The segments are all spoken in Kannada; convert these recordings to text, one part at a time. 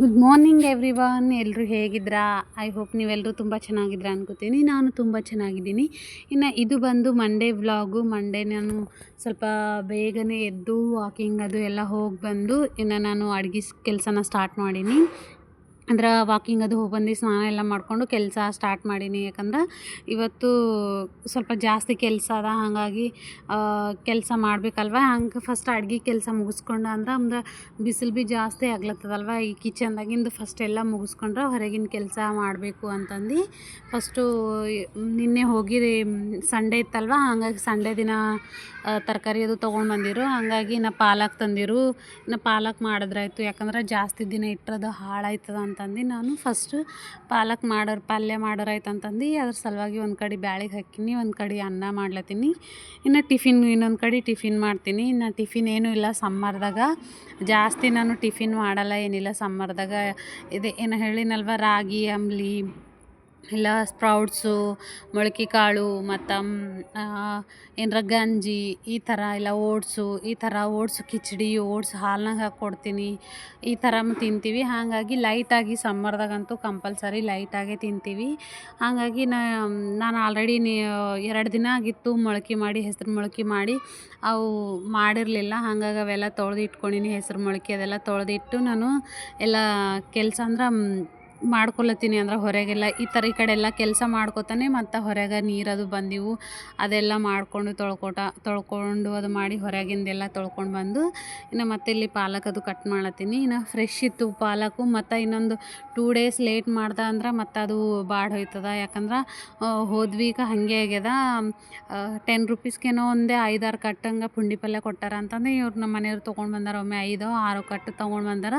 ಗುಡ್ ಮಾರ್ನಿಂಗ್ ಎವ್ರಿ ಒನ್ ಎಲ್ಲರೂ ಹೇಗಿದ್ರಾ? ಐ ಹೋಪ್ ನೀವೆಲ್ಲರೂ ತುಂಬ ಚೆನ್ನಾಗಿದ್ದೀರಾ ಅನ್ಕೋತೀನಿ. ನಾನು ತುಂಬ ಚೆನ್ನಾಗಿದ್ದೀನಿ. ಇನ್ನು ಇದು ಬಂದು ಮಂಡೇ ವ್ಲಾಗು ಮಂಡೇ ನಾನು ಸ್ವಲ್ಪ ಬೇಗನೆ ಎದ್ದು ವಾಕಿಂಗ್ ಅದು ಎಲ್ಲ ಹೋಗಿ ಬಂದು ಇನ್ನು ನಾನು ಅಡುಗೆ ಕೆಲಸನ ಸ್ಟಾರ್ಟ್ ಮಾಡೀನಿ. ಅಂದ್ರೆ ವಾಕಿಂಗ್ ಅದು ಹೋಗಿ ಬಂದು ಸ್ನಾನ ಎಲ್ಲ ಮಾಡಿಕೊಂಡು ಕೆಲಸ ಸ್ಟಾರ್ಟ್ ಮಾಡೀನಿ. ಯಾಕಂದ್ರೆ ಇವತ್ತು ಸ್ವಲ್ಪ ಜಾಸ್ತಿ ಕೆಲಸ ಅದ. ಹಾಗಾಗಿ ಕೆಲಸ ಮಾಡಬೇಕಲ್ವ? ಹಂಗೆ ಫಸ್ಟ್ ಅಡ್ಗೆ ಕೆಲಸ ಮುಗಿಸ್ಕೊಂಡು ಅಂದ್ರೆ ಅಂದ್ರೆ ಬಿಸಿಲು ಭೀ ಜಾಸ್ತಿ ಆಗ್ಲತ್ತದಲ್ವ? ಈ ಕಿಚನ್ದಾಗಿಂದು ಫಸ್ಟ್ ಎಲ್ಲ ಮುಗಿಸ್ಕೊಂಡ್ರೆ ಹೊರಗಿನ ಕೆಲಸ ಮಾಡಬೇಕು ಅಂತಂದು. ಫಸ್ಟು ನಿನ್ನೆ ಹೋಗಿ ಸಂಡೇ ಇತ್ತಲ್ವ? ಹಾಗಾಗಿ ಸಂಡೇ ದಿನ ತರಕಾರಿ ಅದು ತೊಗೊಂಡು ಬಂದಿರು. ಹಾಗಾಗಿ ನಾ ಪಾಲಕ್ ತಂದಿರು. ನಾ ಪಾಲಕ್ ಮಾಡಿದ್ರಾಯ್ತು. ಯಾಕಂದ್ರೆ ಜಾಸ್ತಿ ದಿನ ಇಟ್ಟರೆ ಹಾಳಾಯ್ತದ ಅಂತಂದು ನಾನು ಫಸ್ಟ್ ಪಾಲಕ್ ಮಾಡೋರು, ಪಲ್ಯ ಮಾಡೋರಾಯ್ತು ಅಂತಂದು ಅದ್ರ ಸಲುವಾಗಿ ಒಂದು ಕಡೆ ಬ್ಯಾಳಿಗೆ ಹಾಕೀನಿ ಒಂದು ಕಡೆ ಅನ್ನ ಮಾಡ್ಲತ್ತೀನಿ. ಇನ್ನು ಟಿಫಿನ್ ಇನ್ನೊಂದು ಕಡೆ ಟಿಫಿನ್ ಮಾಡ್ತೀನಿ. ಇನ್ನು ಟಿಫಿನ್ ಏನೂ ಇಲ್ಲ ಸಮ್ಮರ್ದಾಗ. ಜಾಸ್ತಿ ನಾನು ಟಿಫಿನ್ ಮಾಡಲ್ಲ, ಏನಿಲ್ಲ ಸಮ್ಮರ್ದಾಗ. ಇದೆ, ಏನು ಹೇಳಿನಲ್ವ, ರಾಗಿ, ಅಂಬ್ಲಿ ಇಲ್ಲ ಸ್ಪ್ರೌಟ್ಸು ಮೊಳಕೆ ಕಾಳು ಮತ್ತು ಏನರ ಗಂಜಿ, ಈ ಥರ ಇಲ್ಲ ಓಟ್ಸು, ಈ ಥರ ಓಟ್ಸ್, ಕಿಚಡಿ, ಓಟ್ಸ್ ಹಾಲ್ನಾಗ ಹಾಕಿ ಕೊಡ್ತೀನಿ. ಈ ಥರ ತಿಂತೀವಿ. ಹಾಗಾಗಿ ಲೈಟಾಗಿ ಸಮ್ಮರ್ದಾಗಂತೂ ಕಂಪಲ್ಸರಿ ಲೈಟಾಗೆ ತಿಂತೀವಿ. ಹಾಗಾಗಿ ನಾನು ಆಲ್ರೆಡಿ ನೀ, ಎರಡು ದಿನ ಆಗಿತ್ತು ಮೊಳಕೆ ಮಾಡಿ, ಹೆಸ್ರು ಮೊಳಕೆ ಮಾಡಿ. ಅವು ಮಾಡಿರಲಿಲ್ಲ. ಹಾಗಾಗಿ ಅವೆಲ್ಲ ತೊಳ್ದು ಇಟ್ಕೊಂಡೀನಿ ಹೆಸ್ರು ಮೊಳಕೆ ಅದೆಲ್ಲ ತೊಳೆದಿಟ್ಟು ನಾನು ಎಲ್ಲ ಕೆಲಸ ಅಂದ್ರೆ ಮಾಡ್ಕೊಳತ್ತೀನಿ ಅಂದ್ರೆ ಹೊರಗೆಲ್ಲ ಈ ಥರ ಈ ಕಡೆ ಎಲ್ಲ ಕೆಲಸ ಮಾಡ್ಕೊತಾನೆ ಮತ್ತು ಹೊರಗೆ ನೀರದು ಬಂದಿವು. ಅದೆಲ್ಲ ಮಾಡಿಕೊಂಡು ತೊಳ್ಕೊಟ, ತೊಳ್ಕೊಂಡು ಅದು ಮಾಡಿ ಹೊರಗಿಂದೆಲ್ಲ ತೊಳ್ಕೊಂಡು ಬಂದು ಇನ್ನು ಮತ್ತೆ ಇಲ್ಲಿ ಪಾಲಕ್ ಅದು ಕಟ್ ಮಾಡತ್ತೀನಿ ಇನ್ನು ಫ್ರೆಶ್ ಇತ್ತು ಪಾಲಕು. ಮತ್ತು ಇನ್ನೊಂದು ಟೂ ಡೇಸ್ ಲೇಟ್ ಮಾಡ್ದೆ ಅಂದ್ರೆ ಮತ್ತು ಅದು ಬಾಡ್ ಹೋಯ್ತದ. ಯಾಕಂದ್ರೆ ಹೋದ ವೀಕ್ ಹಾಗೆ ಆಗ್ಯದ. ಟೆನ್ ರುಪೀಸ್ಗೇನೋ ಒಂದೇ ಐದಾರು ಕಟ್ಟಂಗೆ ಪುಂಡಿ ಪಲ್ಯ ಕೊಟ್ಟಾರ ಅಂತಂದು ಇವ್ರು ನಮ್ಮ ಮನೆಯವ್ರು ತೊಗೊಂಡು ಬಂದಾರ. ಒಮ್ಮೆ ಐದೋ ಆರೋ ಕಟ್ಟು ತೊಗೊಂಡು ಬಂದಾರ.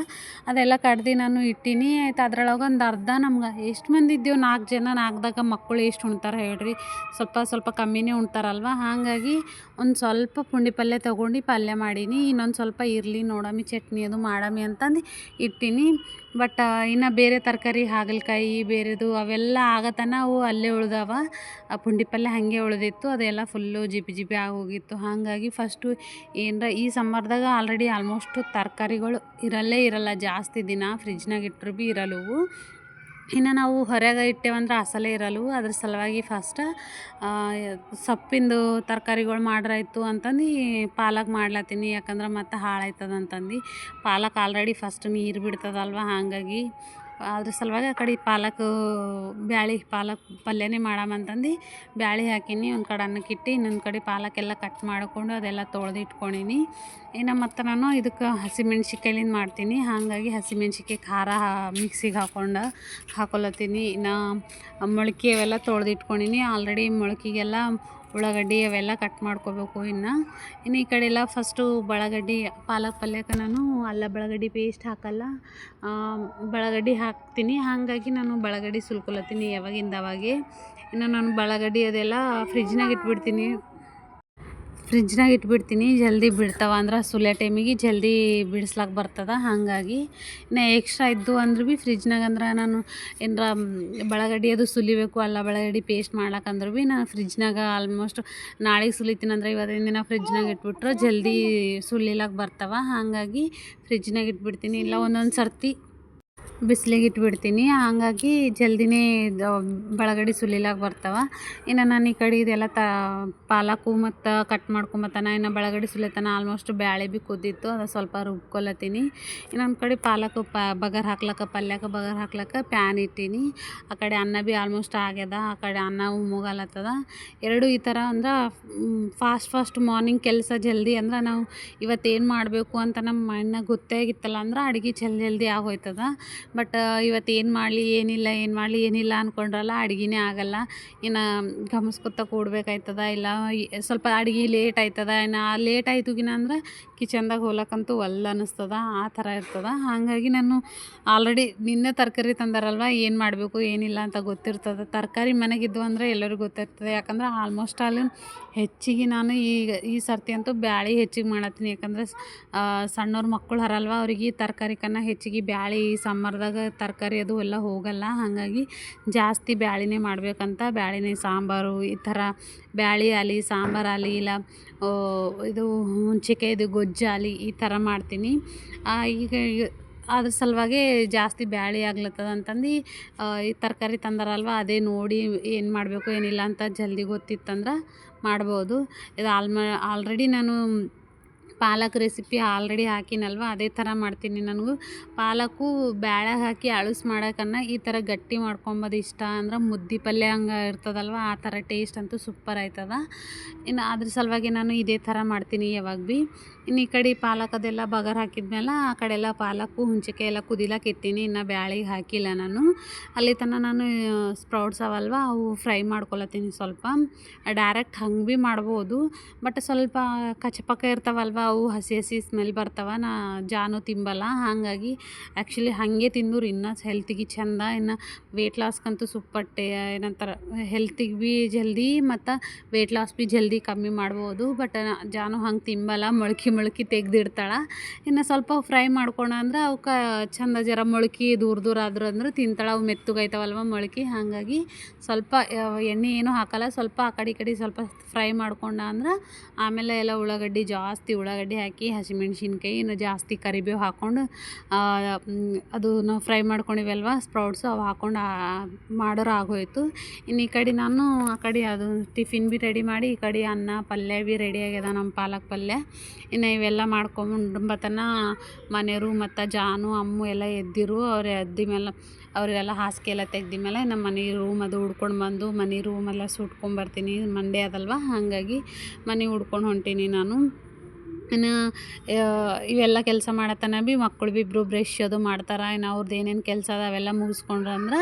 ಅದೆಲ್ಲ ಕಡ್ದು ನಾನು ಇಟ್ಟೀನಿ. ಆಯ್ತು ಅದ್ರೊಳಗೆ ಒಂದು ಅರ್ಧ ನಮ್ಗೆ. ಎಷ್ಟು ಮಂದಿ ಇದ್ದೇವೆ? ನಾಲ್ಕು ಜನ. ನಾಲ್ಕದಾಗ ಮಕ್ಕಳು ಎಷ್ಟು ಉಣ್ತಾರೆ ಹೇಳ್ರಿ. ಸ್ವಲ್ಪ ಸ್ವಲ್ಪ ಕಮ್ಮಿನೇ ಉಣ್ತಾರಲ್ವ? ಹಾಗಾಗಿ ಒಂದು ಸ್ವಲ್ಪ ಪುಂಡಿ ಪಲ್ಯ ತೊಗೊಂಡು ಪಲ್ಯ ಮಾಡೀನಿ. ಇನ್ನೊಂದು ಸ್ವಲ್ಪ ಇರಲಿ ನೋಡಮ್ಮಿ ಚಟ್ನಿ ಅದು ಮಾಡಮಿ ಅಂತಂದು ಇಟ್ಟೀನಿ. ಬಟ್ ಇನ್ನು ಬೇರೆ ತರಕಾರಿ, ಹಾಗಲಕಾಯಿ, ಬೇರೆದು ಅವೆಲ್ಲ ಆಗತನ ಅವು ಅಲ್ಲೇ ಉಳ್ದಾವ. ಆ, ಪುಂಡಿ ಪಲ್ಯ ಹಾಗೆ ಉಳಿದಿತ್ತು. ಅದೆಲ್ಲ ಫುಲ್ಲು ಜಿಪಿ ಜಿಪಿ ಆಗೋಗಿತ್ತು ಹಾಗಾಗಿ ಫಸ್ಟು ಏನರ ಈ ಸಮ್ಮರ್ದಾಗ ಆಲ್ರೆಡಿ ಆಲ್ಮೋಸ್ಟು ತರಕಾರಿಗಳು ಇರಲ್ಲೇ ಇರಲ್ಲ. ಜಾಸ್ತಿ ದಿನ ಫ್ರಿಜ್ನಾಗ ಇಟ್ಟರು ಭೀ ಇರಲ್ಲವು ಇನ್ನು ನಾವು ಹೊರಗೆ ಇಟ್ಟೇವಂದ್ರೆ ಅಸಲೇ ಇರಲ್ವು. ಅದ್ರ ಸಲುವಾಗಿ ಫಸ್ಟ ಸೊಪ್ಪಿಂದು ತರಕಾರಿಗಳು ಮಾಡ್ರಾಯ್ತು ಅಂತಂದು ಪಾಲಕ್ ಮಾಡ್ಲತ್ತೀನಿ. ಯಾಕಂದ್ರೆ ಮತ್ತು ಹಾಳಾಯ್ತದ ಅಂತಂದು ಪಾಲಕ್ ಆಲ್ರೆಡಿ ಫಸ್ಟ್ ನೀರು ಬಿಡ್ತದಲ್ವ? ಹಾಗಾಗಿ ಅದ್ರ ಸಲುವಾಗಿ ಆ ಕಡೆ ಪಾಲಕ್, ಬ್ಯಾಳಿ ಪಾಲಕ್ ಪಲ್ಯನೇ ಮಾಡಮ ಅಂತಂದು ಬ್ಯಾಳಿ ಹಾಕೀನಿ, ಒಂದು ಕಡೆ ಅನ್ನಕ್ಕೆ ಇಟ್ಟು ಇನ್ನೊಂದು ಕಡೆ ಪಾಲಕ್ ಎಲ್ಲ ಕಟ್ ಮಾಡಿಕೊಂಡು ಅದೆಲ್ಲ ತೊಳೆದು ಇಟ್ಕೊಂಡೀನಿ. ಇನ್ನು ಮತ್ತು ನಾನು ಇದಕ್ಕೆ ಹಸಿಮೆಣ್ಸಿಕಾಯ್ಲಿಂದ ಮಾಡ್ತೀನಿ. ಹಾಗಾಗಿ ಹಸಿಮೆಣ್ಸಿಕಾಯಿ ಖಾರ ಮಿಕ್ಸಿಗೆ ಹಾಕ್ಕೊಂಡು ಹಾಕೊಳತ್ತೀನಿ ಇನ್ನು ಮೊಳಕೆ ಅವೆಲ್ಲ ತೊಳ್ದು ಇಟ್ಕೊಂಡೀನಿ. ಆಲ್ರೆಡಿ ಮೊಳಕೆಗೆಲ್ಲ ಉಳ್ಳಾಗಡ್ಡಿ ಅವೆಲ್ಲ ಕಟ್ ಮಾಡ್ಕೋಬೇಕು ಇನ್ನು. ಇನ್ನು ಈ ಕಡೆ ಎಲ್ಲ ಫಸ್ಟು ಬಳಗಡ್ಡಿ ಪಾಲಕ್ ಪಲ್ಯಕ್ಕೆ ನಾನು ಅಲ್ಲ ಬಳಗಡ್ಡಿ ಪೇಸ್ಟ್ ಹಾಕಲ್ಲ. ಬಳಗಡ್ಡಿ ಹಾಕ್ತೀನಿ. ಹಾಗಾಗಿ ನಾನು ಬಳಗಡ್ಡಿ ಸುಲ್ಕೊಳತ್ತೀನಿ ಯಾವಾಗಿಂದ ಅವಾಗೆ. ಇನ್ನು ನಾನು ಬಳಗಡ್ಡಿ ಅದೆಲ್ಲ ಫ್ರಿಜ್ನಾಗ ಇಟ್ಬಿಡ್ತೀನಿ. ಫ್ರಿಜ್ನಾಗ ಇಟ್ಬಿಡ್ತೀನಿ. ಜಲ್ದಿ ಬಿಡ್ತಾವ ಅಂದ್ರೆ ಸುಲಿಯೋ ಟೈಮಿಗೆ ಜಲ್ದಿ ಬಿಡಿಸ್ಲಾಕ ಬರ್ತದೆ. ಹಾಗಾಗಿ ಇನ್ನು ಎಕ್ಸ್ಟ್ರಾ ಇದ್ದು ಅಂದ್ರೆ ಭೀ ಫ್ರಿಜ್ನಾಗ ಅಂದ್ರೆ ನಾನು ಏನರ ಬಳಗಡಿ ಅದು ಸುಲಿಬೇಕು, ಅಲ್ಲ ಬಳಗಡಿ ಪೇಸ್ಟ್ ಮಾಡ್ಲಾಕಂದ್ರೆ ಭೀ ನಾನು ಫ್ರಿಜ್ನಾಗ ಆಲ್ಮೋಸ್ಟ್ ನಾಳೆಗೆ ಸುಲಿತೀನಂದ್ರೆ ಇವತ್ತಿನ ದಿನ ಫ್ರಿಜ್ನಾಗ ಇಟ್ಬಿಟ್ರೆ ಜಲ್ದಿ ಸುಲಿಲಾಕ ಬರ್ತಾವ. ಹಾಗಾಗಿ ಫ್ರಿಜ್ನಾಗ ಇಟ್ಬಿಡ್ತೀನಿ. ಇಲ್ಲ ಒಂದೊಂದು ಸರ್ತಿ ಬಿಸ್ಲಿಗೆ ಇಟ್ಬಿಡ್ತೀನಿ. ಹಾಗಾಗಿ ಜಲ್ದಿನೇ ಬಳಗಡಿ ಸುಲಿಲಾಕ ಬರ್ತಾವ. ಇನ್ನು ನಾನು ಈ ಕಡೆ ಇದೆಲ್ಲ ತ ಪಾಲಕು ಮತ್ತು ಕಟ್ ಮಾಡ್ಕೊಂಬತ್ತನ. ಇನ್ನು ಬೆಳಗಡೆ ಸುಲಿತನ ಆಲ್ಮೋಸ್ಟ್ ಬ್ಯಾಳೆ ಭೀ ಕುದ್ದಿತ್ತು ಅದು ಸ್ವಲ್ಪ ರುಬ್ಕೊಲತ್ತೀನಿ. ಇನ್ನೊಂದು ಕಡೆ ಪಾಲಕ್ ಪ, ಬಗರ್ ಹಾಕ್ಲಕ್ಕ, ಪಲ್ಯಕ್ಕೆ ಬಗರ್ ಹಾಕ್ಲಕ್ಕ ಪ್ಯಾನ್ ಇಟ್ಟೀನಿ. ಆ ಕಡೆ ಅನ್ನ ಭೀ ಆಲ್ಮೋಸ್ಟ್ ಆಗ್ಯದ. ಆ ಕಡೆ ಅನ್ನ ಮುಗಲತ್ತದ ಎರಡು ಈ ಥರ ಅಂದ್ರೆ ಫಾಸ್ಟ್ ಫಾಸ್ಟ್ ಮಾರ್ನಿಂಗ್ ಕೆಲಸ ಜಲ್ದಿ ಅಂದ್ರೆ ನಾವು ಇವತ್ತೇನು ಮಾಡಬೇಕು ಅಂತ ನಮ್ಮ ಮೈಂಡ್ನಾಗ ಗೊತ್ತೇ ಆಗಿತ್ತಲ್ಲ ಅಂದ್ರೆ ಅಡುಗೆ ಜಲ್ದಿ ಜಲ್ದಿ ಆಗೋಯ್ತದ. ಬಟ್ ಇವತ್ತು ಏನು ಮಾಡಲಿ, ಏನಿಲ್ಲ, ಏನು ಮಾಡಲಿ, ಏನಿಲ್ಲ ಅಂದ್ಕೊಂಡ್ರಲ್ಲ ಅಡುಗೆನೇ ಆಗಲ್ಲ. ಇನ್ನು ಗಮನಿಸ್ಕೊತ ಕೂಡ್ಬೇಕಾಯ್ತದ, ಇಲ್ಲ ಸ್ವಲ್ಪ ಅಡುಗೆ ಲೇಟ್ ಆಯ್ತದ ಇನ್ನು ಲೇಟ್ ಆಯ್ತುಗಿನ ಅಂದ್ರೆ ಕಿಚನ್ದಾಗ ಹೋಗ್ಲಕ್ಕಂತೂ ಒಲ್ಲ ಅನ್ನಿಸ್ತದ ಆ ಥರ ಇರ್ತದ. ಹಾಗಾಗಿ ನಾನು ಆಲ್ರೆಡಿ ನಿನ್ನೆ ತರಕಾರಿ ತಂದಾರಲ್ವ, ಏನು ಮಾಡಬೇಕು, ಏನಿಲ್ಲ ಅಂತ ಗೊತ್ತಿರ್ತದೆ. ತರಕಾರಿ ಮನೆಗಿದ್ದು ಅಂದರೆ ಎಲ್ಲರಿಗೂ ಗೊತ್ತಿರ್ತದೆ, ಯಾಕಂದ್ರೆ ಆಲ್ಮೋಸ್ಟ್ ಆಲ್ ಹೆಚ್ಚಿಗೆ ನಾನು ಈಗ, ಈ ಸರ್ತಿ ಅಂತೂ ಬ್ಯಾಳಿ ಹೆಚ್ಚಿಗೆ ಮಾಡತ್ತೀನಿ. ಯಾಕಂದ್ರೆ ಸಣ್ಣವ್ರ ಮಕ್ಕಳು ಹರಲ್ವ, ಅವ್ರಿಗೆ ತರಕಾರಿ ಕನ್ನ ಹೆಚ್ಚಿಗೆ ಬ್ಯಾಳಿ ಈ ಸಮ್ಮರ್ದಾಗ ತರಕಾರಿ ಅದು ಎಲ್ಲ ಹೋಗಲ್ಲ. ಹಾಗಾಗಿ ಜಾಸ್ತಿ ಬ್ಯಾಳಿನೇ ಮಾಡಬೇಕಂತ ಬ್ಯಾಳಿನೇ ಸಾಂಬಾರು ಈ ಥರ ಬ್ಯಾಳಿ ಆಗಲಿ ಸಾಂಬಾರು ಆಲಿ ಇಲ್ಲ ಇದು ಹುಣ್ಚಿಕಾಯ್ದು ಗೊಜ್ಜು ಆಗಲಿ ಈ ಥರ ಮಾಡ್ತೀನಿ. ಈಗ ಅದ್ರ ಸಲುವಾಗಿ ಜಾಸ್ತಿ ಬ್ಯಾಳಿ ಆಗ್ಲತ್ತದ ಅಂತಂದು ಈ ತರಕಾರಿ ತಂದಾರಲ್ವ ಅದೇ ನೋಡಿ ಏನು ಮಾಡಬೇಕು ಏನಿಲ್ಲ ಅಂತ ಜಲ್ದಿ ಗೊತ್ತಿತ್ತಂದ್ರೆ ಮಾಡ್ಬೋದು. ಇದು ಆಲ್ಮ, ಆಲ್ರೆಡಿ ನಾನು ಪಾಲಕ್ ರೆಸಿಪಿ ಆಲ್ರೆಡಿ ಹಾಕಿನಲ್ವ? ಅದೇ ಥರ ಮಾಡ್ತೀನಿ ನನಗೂ. ಪಾಲಕು ಬ್ಯಾಳೆ ಹಾಕಿ ಅಳಸ್ ಮಾಡೋಕನ್ನ ಈ ಥರ ಗಟ್ಟಿ ಮಾಡ್ಕೊಂಬೋದು ಇಷ್ಟ. ಅಂದ್ರೆ ಮುದ್ದೆ ಪಲ್ಯ ಹಂಗೆ ಇರ್ತದಲ್ವ? ಆ ಥರ ಟೇಸ್ಟ್ ಅಂತೂ ಸೂಪರ್ ಆಯ್ತದ. ಇನ್ನು ಅದ್ರ ಸಲುವಾಗಿ ನಾನು ಇದೇ ಥರ ಮಾಡ್ತೀನಿ ಯಾವಾಗ ಭೀ. ಇನ್ನು ಈ ಕಡೆ ಪಾಲಕ್ ಅದೆಲ್ಲ ಬಗರ್ ಹಾಕಿದ್ಮೇಲೆ ಆ ಕಡೆ ಎಲ್ಲ ಹುಂಚಿಕಾಯಿ ಎಲ್ಲ ಕುದಿಲಕ್ಕೆ ಇಟ್ಟಿನಿ. ಇನ್ನು ಬ್ಯಾಳಿಗೆ ಹಾಕಿಲ್ಲ ನಾನು. ಅಲ್ಲಿ ತನಕ ನಾನು ಸ್ಪ್ರೌಟ್ಸ್ ಅವಲ್ವ? ಅವು ಫ್ರೈ ಮಾಡ್ಕೊಳತ್ತೀನಿ ಸ್ವಲ್ಪ. ಡೈರೆಕ್ಟ್ ಹಂಗೆ ಭೀ ಮಾಡ್ಬೋದು. ಬಟ್ ಸ್ವಲ್ಪ ಕಚಪಕ ಇರ್ತಾವಲ್ವ? ಅವು ಹಸಿ ಹಸಿ ಸ್ಮೆಲ್ ಬರ್ತಾವ, ನಾ ಜಾನು ತಿಂಬಲ್ಲ. ಹಾಗಾಗಿ ಆ್ಯಕ್ಚುಲಿ ಹಾಗೆ ತಿಂದ್ರೆ ಇನ್ನೂ ಹೆಲ್ತಿಗೆ ಚಂದ, ಇನ್ನು ವೆಯ್ಟ್ ಲಾಸ್ಗಂತೂ ಸುಪ್ಪಟ್ಟೆ, ಏನಂತಾರೆ ಹೆಲ್ತಿಗೆ ಭೀ ಜಲ್ದಿ ಮತ್ತು ವೆಯ್ಟ್ ಲಾಸ್ ಭೀ ಜಲ್ದಿ ಕಮ್ಮಿ ಮಾಡ್ಬೋದು. ಬಟ್ ಜಾನು ಹಂಗೆ ತಿಂಬಲ್ಲ, ಮೊಳ್ಕೆ ಮೊಳ್ಕೆ ತೆಗ್ದಿಡ್ತಾಳೆ. ಇನ್ನು ಸ್ವಲ್ಪ ಫ್ರೈ ಮಾಡ್ಕೊಂಡ ಅಂದ್ರೆ ಅವಕ್ಕೆ ಚಂದ ಜರ ಮೊಳ್ಕೆ ದೂರ ದೂರ ಆದ್ರು ಅಂದ್ರೆ ತಿಂತಾಳೆ. ಅವು ಮೆತ್ತಗಾಯ್ತವಲ್ವ ಮೊಳ್ಕೆ. ಹಾಗಾಗಿ ಸ್ವಲ್ಪ ಎಣ್ಣೆ ಏನೂ ಹಾಕಲ್ಲ. ಸ್ವಲ್ಪ ಆ ಕಡೆ ಕಡೆ ಸ್ವಲ್ಪ ಫ್ರೈ ಮಾಡ್ಕೊಂಡ ಅಂದ್ರೆ ಆಮೇಲೆ ಎಲ್ಲ ಉಳ್ಳಾಗಡ್ಡಿ ಜಾಸ್ತಿ ಉಳ್ಳಾಗಡ್ಡಿ ಹಾಕಿ, ಹಸಿಮೆಣ್ಸಿನ್ಕಾಯಿ ಇನ್ನು ಜಾಸ್ತಿ ಕರಿಬೇವು ಹಾಕ್ಕೊಂಡು ಅದು ನಾವು ಫ್ರೈ ಮಾಡ್ಕೊಂಡಿವಲ್ವ ಸ್ಪ್ರೌಟ್ಸು ಅವು ಹಾಕ್ಕೊಂಡು ಮಾಡೋರು ಆಗೋಯ್ತು ಇನ್ನು ಈ ಕಡೆ ನಾನು, ಆ ಕಡೆ ಅದು ಟಿಫಿನ್ ಭೀ ರೆಡಿ ಮಾಡಿ, ಈ ಕಡೆ ಅನ್ನ ಪಲ್ಯ ಭೀ ರೆಡಿ ಆಗ್ಯದ ನಮ್ಮ ಪಾಲಕ್ ಪಲ್ಯ. ಇನ್ನು ಇವೆಲ್ಲ ಮಾಡ್ಕೊಂಡು ಬತನ ಮನೆಯವರು ಮತ್ತು ಜಾನು, ಅಮ್ಮು ಎಲ್ಲ ಎದ್ದಿರು, ಅವ್ರು ಎದ್ದ ಮೇಲೆ ಅವರೆಲ್ಲ ಹಾಸಿಗೆ ಎಲ್ಲ ತೆಗ್ದ ಮೇಲೆ ನಮ್ಮ ಮನೆ ರೂಮ್ ಅದು ಉಡ್ಕೊಂಡು ಬಂದು, ಮನೆ ರೂಮೆಲ್ಲ ಸುಟ್ಕೊಂಬರ್ತೀನಿ ಮಂಡೇ ಅದಲ್ವ, ಹಾಗಾಗಿ ಮನೆ ಉಡ್ಕೊಂಡು ಹೊಂಟೀನಿ ನಾನು. ಇನ್ನು ಇವೆಲ್ಲ ಕೆಲಸ ಮಾಡತ್ತನ ಭೀ ಮಕ್ಕಳು ಭೀ ಇಬ್ಬರು ಬ್ರಷ್ ಅದು ಮಾಡ್ತಾರೆ, ಇನ್ನು ಅವ್ರದ್ದು ಏನೇನು ಕೆಲಸ ಅದ ಅವೆಲ್ಲ ಮುಗಿಸ್ಕೊಂಡ್ರೆ ಅಂದ್ರೆ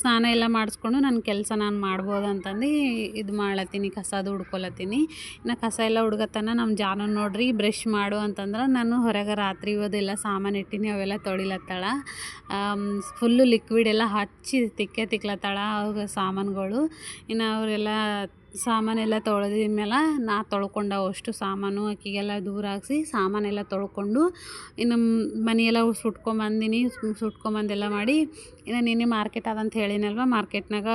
ಸ್ನಾನ ಎಲ್ಲ ಮಾಡಿಸ್ಕೊಂಡು ನನ್ನ ಕೆಲಸ ನಾನು ಮಾಡ್ಬೋದು ಅಂತಂದು ಇದು ಮಾಡ್ಲತ್ತೀನಿ ಕಸ ಅದು ಹುಡ್ಕೊಳತ್ತೀನಿ ಇನ್ನು ಕಸ ಎಲ್ಲ ಹುಡ್ಗತನ ನಮ್ಮ ಜಾನು ನೋಡ್ರಿ ಬ್ರಷ್ ಮಾಡು ಅಂತಂದ್ರೆ ನಾನು ಹೊರಗೆ ರಾತ್ರಿ ಅದೆಲ್ಲ ಸಾಮಾನು ಇಟ್ಟಿನಿ, ಅವೆಲ್ಲ ತೊಳಿಲತ್ತಾಳ. ಫುಲ್ಲು ಲಿಕ್ವಿಡ್ ಎಲ್ಲ ಹಚ್ಚಿ ತಿಕ್ಕೆ ತಿಕ್ಲತ್ತಾಳ ಅವ್ರ ಸಾಮಾನುಗಳು. ಇನ್ನು ಅವರೆಲ್ಲ ಸಾಮಾನೆಲ್ಲ ತೊಳೆದಿದ ಮೇಲೆ ನಾ ತೊಳ್ಕೊಂಡವಷ್ಟು ಸಾಮಾನು ಆಕಿಗೆಲ್ಲ ದೂರ ಹಾಕ್ಸಿ ಸಾಮಾನೆಲ್ಲ ತೊಳ್ಕೊಂಡು ಇನ್ನು ಮನೆಯೆಲ್ಲ ಸುಟ್ಕೊಂಬಂದಿನಿ, ಸುಟ್ಕೊಂಬಂದೆಲ್ಲ ಮಾಡಿ ಇನ್ನು ನಿನ್ನೆ ಮಾರ್ಕೆಟ್ ಅದಂತ ಹೇಳಿನಲ್ವ? ಮಾರ್ಕೆಟ್ನಾಗ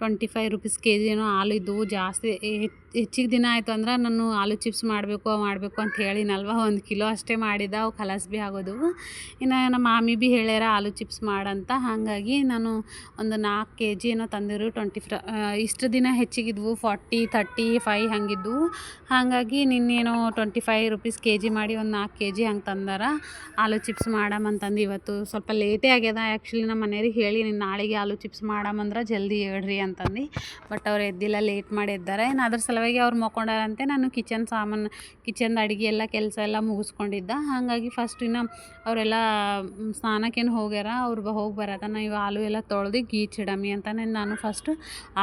twenty five rupees K G ಏನೋ ಹಾಲು ಇದ್ದವು ಜಾಸ್ತಿ. ಹೆಚ್ಚಿಗೆ ದಿನ ಆಯಿತು ಅಂದ್ರೆ ನಾನು ಆಲೂ ಚಿಪ್ಸ್ ಮಾಡಬೇಕು ಮಾಡಬೇಕು ಅಂತ ಹೇಳಿನಲ್ವ? ಒಂದು ಕಿಲೋ ಅಷ್ಟೇ ಮಾಡಿದ, ಅವು ಕಲಸ್ ಭೀ ಆಗೋದು. ಇನ್ನು ನಮ್ಮ ಮಾಮಿ ಭೀ ಹೇಳ್ಯಾರ ಆಲೂ ಚಿಪ್ಸ್ ಮಾಡಂತ. ಹಾಗಾಗಿ ನಾನು ಒಂದು ನಾಲ್ಕು ಕೆ ಜಿ ಏನೋ ತಂದಿರು ಟ್ವೆಂಟಿ ಫ್ರ ಇಷ್ಟು ದಿನ ಹೆಚ್ಚಿಗಿದ್ವು ಫಾರ್ಟಿ ತರ್ಟಿ ಫೈ ಹಂಗಿದ್ವು ಹಾಗಾಗಿ ನಿನ್ನೇನೋ twenty five rupees K G ಮಾಡಿ ಒಂದು ನಾಲ್ಕು ಕೆ ಜಿ ಹಂಗೆ ತಂದಾರ. ಆಲೂ ಚಿಪ್ಸ್ ಮಾಡಮಂತಂದು ಇವತ್ತು ಸ್ವಲ್ಪ ಲೇಟೇ ಆಗ್ಯದ ಆ್ಯಕ್ಚುಲಿ ನಮ್ಮ ಮನೆಯವ್ರಿಗೆ ಹೇಳಿ, ನೀನು ನಾಳೆಗೆ ಆಲೂ ಚಿಪ್ಸ್ ಮಾಡಮಂದ್ರೆ ಜಲ್ದಿ ಹೇಳ್ರಿ ಅಂತಂದು. ಬಟ್ ಅವ್ರು ಎದ್ದಿಲ್ಲ ಲೇಟ್ ಮಾಡಿ ಎದ್ದಾರೆ. ಏನು ಅದ್ರ ಸಲುವಾಗಿ ಅವ್ರು ಮಕ್ಕೊಂಡಾರಂತೆ. ನಾನು ಕಿಚನ್ ಸಾಮಾನು ಕಿಚನ್ದು ಅಡುಗೆ ಎಲ್ಲ, ಕೆಲಸ ಎಲ್ಲ ಮುಗಿಸ್ಕೊಂಡಿದ್ದ. ಹಾಗಾಗಿ ಫಸ್ಟ್ ಇನ್ನು ಅವರೆಲ್ಲ ಸ್ನಾನಕ್ಕೇನು ಹೋಗ್ಯಾರ? ಅವ್ರು ಹೋಗಿ ಬರತನ ಇವು ಆಲೂ ಎಲ್ಲ ತೊಳೆದು ಗೀಚಿಡಮಿ ಅಂತ ನಾನು ಫಸ್ಟ್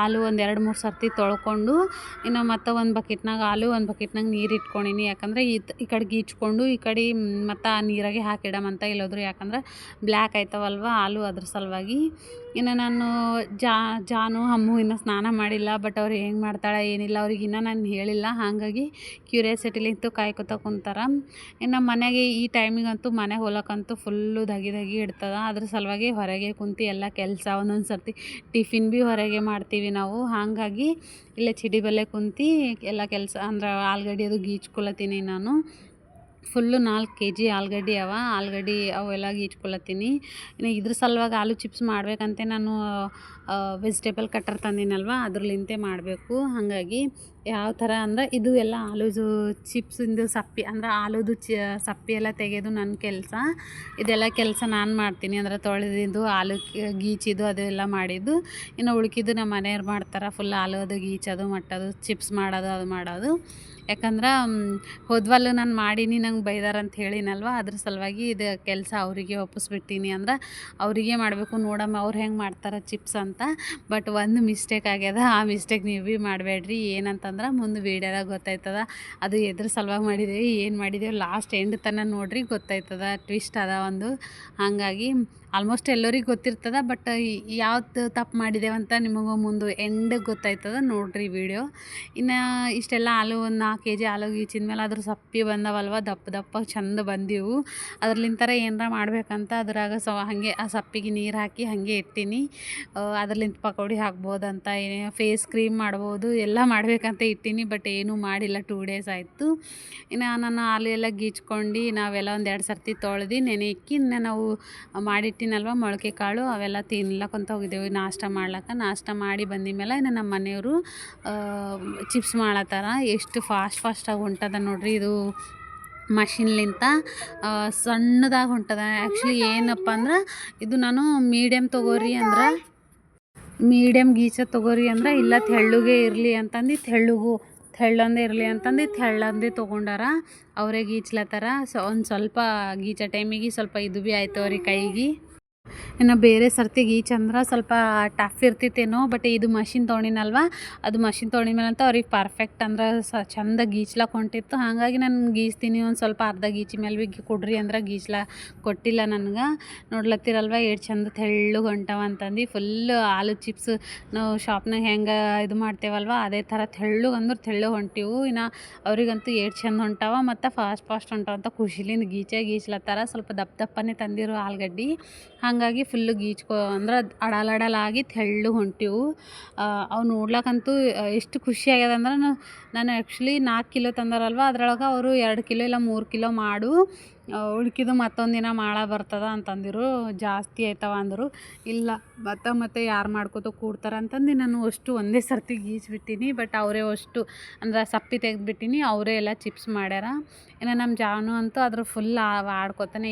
ಆಲೂ ಒಂದು ಎರಡು, ಮೂರು ಸರ್ತಿ ತೊಳ್ಕೊಂಡು, ಇನ್ನು ಮತ್ತೆ ಒಂದು ಬಕೆಟ್ನಾಗ ಆಲೂ, ಒಂದು ಬಕೆಟ್ನಾಗ ನೀರು ಇಟ್ಕೊಂಡಿನಿ. ಯಾಕಂದರೆ ಈ ಕಡೆ ಗೀಚ್ಕೊಂಡು ಈ ಕಡೆ ಮತ್ತು ಆ ನೀರಾಗೆ ಹಾಕಿಡಮಂತ ಇಲ್ಲೋದ್ರು ಯಾಕಂದ್ರೆ ಬ್ಲ್ಯಾಕ್ ಆಯ್ತವಲ್ವ? ಆಲೂ ಅದ್ರ ಸಲುವಾಗಿ. ಇನ್ನು ನಾನು ಜಾನು, ಅಮ್ಮು ಇನ್ನೂ ಸ್ನಾನ ಮಾಡಿಲ್ಲ ಬಟ್ ಅವ್ರು ಹೆಂಗೆ ಮಾಡ್ತಾಳೆ ಏನಿಲ್ಲ, ಅವ್ರಿಗೆ ಇನ್ನೂ ನಾನು ಹೇಳಿಲ್ಲ. ಹಾಗಾಗಿ ಕ್ಯೂರಿಯಾಸಿಟಿಲಿಂತು ಕಾಯ್ಕೊತ ಕುಂತಾರ. ಇನ್ನು ಮನೆಗೆ ಈ ಟೈಮಿಗಂತೂ ಮನೆ ಹೋಲಕ್ಕಂತೂ ಫುಲ್ಲು ದಗಿ ಧಗಿ ಇಡ್ತದೆ. ಅದ್ರ ಸಲುವಾಗಿ ಹೊರಗೆ ಕುಂತು ಎಲ್ಲ ಕೆಲಸ, ಒಂದೊಂದು ಸರ್ತಿ ಟಿಫಿನ್ ಭೀ ಹೊರಗೆ ಮಾಡ್ತೀವಿ ನಾವು. ಹಾಗಾಗಿ ಇಲ್ಲೇ ಚಿಡಿ ಬಲ್ಲೆ ಕುಂತು ಎಲ್ಲ ಕೆಲಸ, ಅಂದ್ರೆ ಆಲ್ಗಡ್ಡಿ ಅದು ಗೀಚ್ಕೊಳತ್ತೀನಿ ನಾನು. ಫುಲ್ಲು ನಾಲ್ಕು ಕೆ ಜಿ ಆಲೂಗಡ್ಡೆ ಅವ. ಆಲೂಗಡ್ಡೆ ಅವೆಲ್ಲ ಗೀಚ್ಕೊಳತ್ತೀನಿ ಇನ್ನು ಇದ್ರ ಸಲುವಾಗಿ ಆಲೂ ಚಿಪ್ಸ್ ಮಾಡಬೇಕಂತೆ ನಾನು. Vegetable cutter ತಂದಿನಲ್ವ? ಅದ್ರಲಿಂತೆ ಮಾಡಬೇಕು. ಹಾಗಾಗಿ ಯಾವ ಥರ ಅಂದ್ರೆ ಇದು ಎಲ್ಲ ಆಲೂದು ಚಿಪ್ಸಿಂದು ಸಪ್ಪೆ, ಅಂದ್ರೆ ಆಲೂದು ಚಿ, ಸಪ್ಪೆ ಎಲ್ಲ ತೆಗೆಯೋದು ನನ್ನ ಕೆಲಸ. ಇದೆಲ್ಲ ಕೆಲಸ ನಾನು ಮಾಡ್ತೀನಿ. ಅಂದ್ರೆ ತೊಳೆದಿದ್ದು ಆಲೂ ಗೀಚಿದ್ದು ಅದೆಲ್ಲ ಮಾಡಿದ್ದು. ಇನ್ನು ಉಳ್ಕಿದ್ದು ನಮ್ಮ ಮನೆಯವ್ರು ಮಾಡ್ತಾರೆ. ಫುಲ್ ಆಲೂದು, ಗೀಚೋದು, ಮಟ್ಟೋದು ಚಿಪ್ಸ್ ಮಾಡೋದು, ಅದು ಮಾಡೋದು. ಯಾಕಂದ್ರೆ ಹೋದ್ವಲ್ಲು ನಾನು ಮಾಡೀನಿ, ನಂಗೆ ಬೈದಾರಂತ ಹೇಳಿನಲ್ವ? ಅದ್ರ ಸಲುವಾಗಿ ಇದು ಕೆಲಸ ಅವರಿಗೆ ಒಪ್ಪಿಸ್ಬಿಟ್ಟೀನಿ. ಅಂದ್ರೆ ಅವರಿಗೆ ಮಾಡಬೇಕು. ನೋಡಮ್ಮ, ಅವ್ರು ಹೆಂಗೆ ಮಾಡ್ತಾರೆ ಚಿಪ್ಸ್ ಅಂತ. ಬಟ್ ಒಂದು ಮಿಸ್ಟೇಕ್ ಆಗ್ಯದ. ಆ ಮಿಸ್ಟೇಕ್ ನೀವು ಭೀ ಮಾಡಬೇಡ್ರಿ. ಏನಂತಂದ್ರೆ ಮುಂದೆ ವೀಡಿಯೋದಾಗ ಗೊತ್ತಾಯ್ತದ. ಅದು ಎದ್ರ ಸಲುವಾಗಿ ಮಾಡಿದ್ದೀವಿ ಏನು ಮಾಡಿದ್ದೀವಿ ಲಾಸ್ಟ್ ಎಂಡ್ ತನಕ ನೋಡ್ರಿ ಗೊತ್ತಾಯ್ತದ. ಟ್ವಿಸ್ಟ್ ಅದ ಒಂದು. ಹಾಗಾಗಿ ಆಲ್ಮೋಸ್ಟ್ ಎಲ್ಲರಿಗೂ ಗೊತ್ತಿರ್ತದೆ ಬಟ್ ಯಾವ್ದು ತಪ್ಪು ಮಾಡಿದೇವಂತ ಅಂತ ನಿಮಗೂ ಮುಂದೆ ಎಂಡ್ ಗೊತ್ತಾಯ್ತದ ನೋಡ್ರಿ ವಿಡಿಯೋ ಇನ್ನು ಇಷ್ಟೆಲ್ಲ ಹಾಲು ಒಂದು ನಾಲ್ಕು ಕೆ ಜಿ ಆಲು ಈಚಿನ ಮೇಲೆ ಅದ್ರ ಸಪ್ಪಿ ಬಂದವಲ್ವ, ದಪ್ಪ ದಪ್ಪ ಚಂದ ಬಂದಿವು. ಅದ್ರಲಿಂತರ ಏನಾರ ಮಾಡ್ಬೇಕಂತ ಅದ್ರಾಗ ಸೊ, ಹಾಗೆ ಆ ಸಪ್ಪಿಗೆ ನೀರು ಹಾಕಿ ಹಾಗೆ ಇಟ್ಟೀನಿ. ಅದ್ರಲಿಂತ ಪಕೋಡಿ ಹಾಕ್ಬೋದಂತ ಏನೇ ಫೇಸ್ ಕ್ರೀಮ್ ಮಾಡ್ಬೋದು, ಎಲ್ಲ ಮಾಡಬೇಕಂತ ಇಟ್ಟೀನಿ ಬಟ್ ಏನೂ ಮಾಡಿಲ್ಲ ಟೂ ಡೇಸ್ ಆಯಿತು. ಇನ್ನು ನಾನು ಆಲು ಎಲ್ಲ ಗೀಚ್ಕೊಂಡು ನಾವೆಲ್ಲ ಒಂದು ಎರಡು ಸರ್ತಿ ತೊಳೆದು ನೆನೆ ಇಕ್ಕಿ ನಾವು ಮಾಡಿಟ್ಟಿನಲ್ವ ಮೊಳಕೆ ಕಾಳು ಅವೆಲ್ಲ ತಿನ್ಲಕ್ಕಂತ ಹೋಗಿದ್ದೆವು. ನಾಷ್ಟ ಮಾಡ್ಲಕ್ಕ. ನಾಷ್ಟ ಮಾಡಿ ಬಂದಿದ್ಮೇಲೆ ಇನ್ನು ನಮ್ಮ ಮನೆಯವರು ಚಿಪ್ಸ್ ಮಾಡತ್ತಾರ. ಎಷ್ಟು ಫಾಸ್ಟ್ ಫಾಸ್ಟಾಗಿ ಹೊಂಟದ ನೋಡ್ರಿ ಇದು ಮಷಿನ್ಲಿಂತ. ಸಣ್ಣದಾಗಿ ಹೊಂಟದ. ಆ್ಯಕ್ಚುಲಿ ಏನಪ್ಪ ಅಂದ್ರೆ ಇದು ನಾನು ಮೀಡಿಯಮ್ ತೊಗೋರಿ ಅಂದ್ರೆ ಮೀಡಿಯಮ್ ಗೀಚ ತೊಗೋರಿ ಅಂದ್ರೆ ಇಲ್ಲ ತೆಳ್ಳುಗೆ ಇರಲಿ ಅಂತಂದು ತೆಳ್ಳುಗು, ತೆಳ್ಳಂದೇ ಇರಲಿ ಅಂತಂದು ತೆಳ್ಳಂದೇ ತೊಗೊಂಡಾರ ಅವರೇ ಗೀಚ್ಲತ್ತಾರ. ಸೊ, ಒಂದು ಸ್ವಲ್ಪ ಗೀಚ ಟೈಮಿಗೆ ಸ್ವಲ್ಪ ಇದು ಭೀ ಆಯ್ತು ಅವ್ರಿಗೆ ಕೈಗೆ. ಇನ್ನು ಬೇರೆ ಸರ್ತಿಗೆ ಈ ಚಂದ್ರ ಸ್ವಲ್ಪ ಟಫ್ ಇರ್ತಿತ್ತೇನೋ ಬಟ್ ಇದು ಮಷಿನ್ ತೊಗೊಂಡಿನಲ್ವ? ಅದು ಮಷಿನ್ ತೊಗೊಂಡಿದ್ಮೇಲೆ ಅಂತ ಅವ್ರಿಗೆ ಪರ್ಫೆಕ್ಟ್ ಅಂದ್ರೆ ಸ ಚಂದ ಗೀಚ್ಲಾಕ್ ಹೊಂಟಿತ್ತು ಹಾಗಾಗಿ ನಾನು ಗೀಚ್ತೀನಿ, ಒಂದು ಸ್ವಲ್ಪ ಅರ್ಧ ಗೀಚಿ ಮೇಲೆ ಭೀ ಕೊಡ್ರಿ ಅಂದ್ರೆ ಗೀಚ್ಲ ಕೊಟ್ಟಿಲ್ಲ ನನಗೆ. ನೋಡ್ಲತ್ತಿರಲ್ವ ಎಷ್ಟು ಚಂದ ತೆಳ್ಳು ಹೊಂಟವ ಅಂತಂದು. ಫುಲ್ ಆಲೂ ಚಿಪ್ಸ್ ನಾವು ಶಾಪ್ನಾಗ ಹೆಂಗೆ ಇದು ಮಾಡ್ತೇವಲ್ವ, ಅದೇ ಥರ ತೆಳ್ಳು ಅಂದ್ರೆ ತೆಳ್ಳು ಹೊಂಟಿವು. ಇನ್ನು ಅವ್ರಿಗಂತೂ ಎಷ್ಟು ಚಂದ ಹೊಂಟವ, ಮತ್ತು ಫಾಸ್ಟ್ ಫಾಸ್ಟ್ ಹೊಂಟವ ಅಂತ ಖುಷಿಲಿಂದ ಗೀಚೆ ಗೀಚ್ಲತ್ತಾರ. ಸ್ವಲ್ಪ ದಪ್ಪ ದಪ್ಪನೇ ತಂದಿರು ಆಲೂಗಡ್ಡೆ. ಹಾಗಾಗಿ ಫುಲ್ಲು ಗೀಚ್ಕೊ, ಅಂದ್ರೆ ಅಡಲ್ ಅಡಲಾಗಿ ತೆಳ್ಳು ಹೊಂಟಿವು. ಅವು ನೋಡ್ಲಕ್ಕಂತೂ ಎಷ್ಟು ಖುಷಿ ಆಗ್ಯದ ಅಂದ್ರೆ ನಾನು ಆ್ಯಕ್ಚುಲಿ ನಾಲ್ಕು ಕಿಲೋ ತಂದಾರಲ್ವ, ಅದ್ರೊಳಗೆ ಅವರು ಎರಡು ಕಿಲೋ ಇಲ್ಲ ಮೂರು ಕಿಲೋ ಮಾಡು. ಉಳ್ಕಿದ್ದು ಮತ್ತೊಂದು ದಿನ ಮಾಳ ಬರ್ತದ ಅಂತಂದಿರು, ಜಾಸ್ತಿ ಆಯ್ತವ ಅಂದರು, ಇಲ್ಲ, ಮತ್ತೆ ಮತ್ತೆ ಯಾರು ಮಾಡ್ಕೋತ ಕೂಡ್ತಾರೆ ಅಂತಂದು ನಾನು ಅಷ್ಟು ಒಂದೇ ಸರ್ತಿ ಗೀಚ್ಬಿಟ್ಟಿನಿ ಬಟ್ ಅವರೇ ಅಷ್ಟು ಅಂದ್ರೆ ಸಪ್ಪಿ ತೆಗೆದುಬಿಟ್ಟಿನಿ, ಅವರೇ ಎಲ್ಲ ಚಿಪ್ಸ್ ಮಾಡ್ಯಾರ. ಇನ್ನು ನಮ್ಮ ಜಾನು ಅಂತೂ ಅದ್ರ ಫುಲ್ ಆಡ್ಕೊತಾನೆ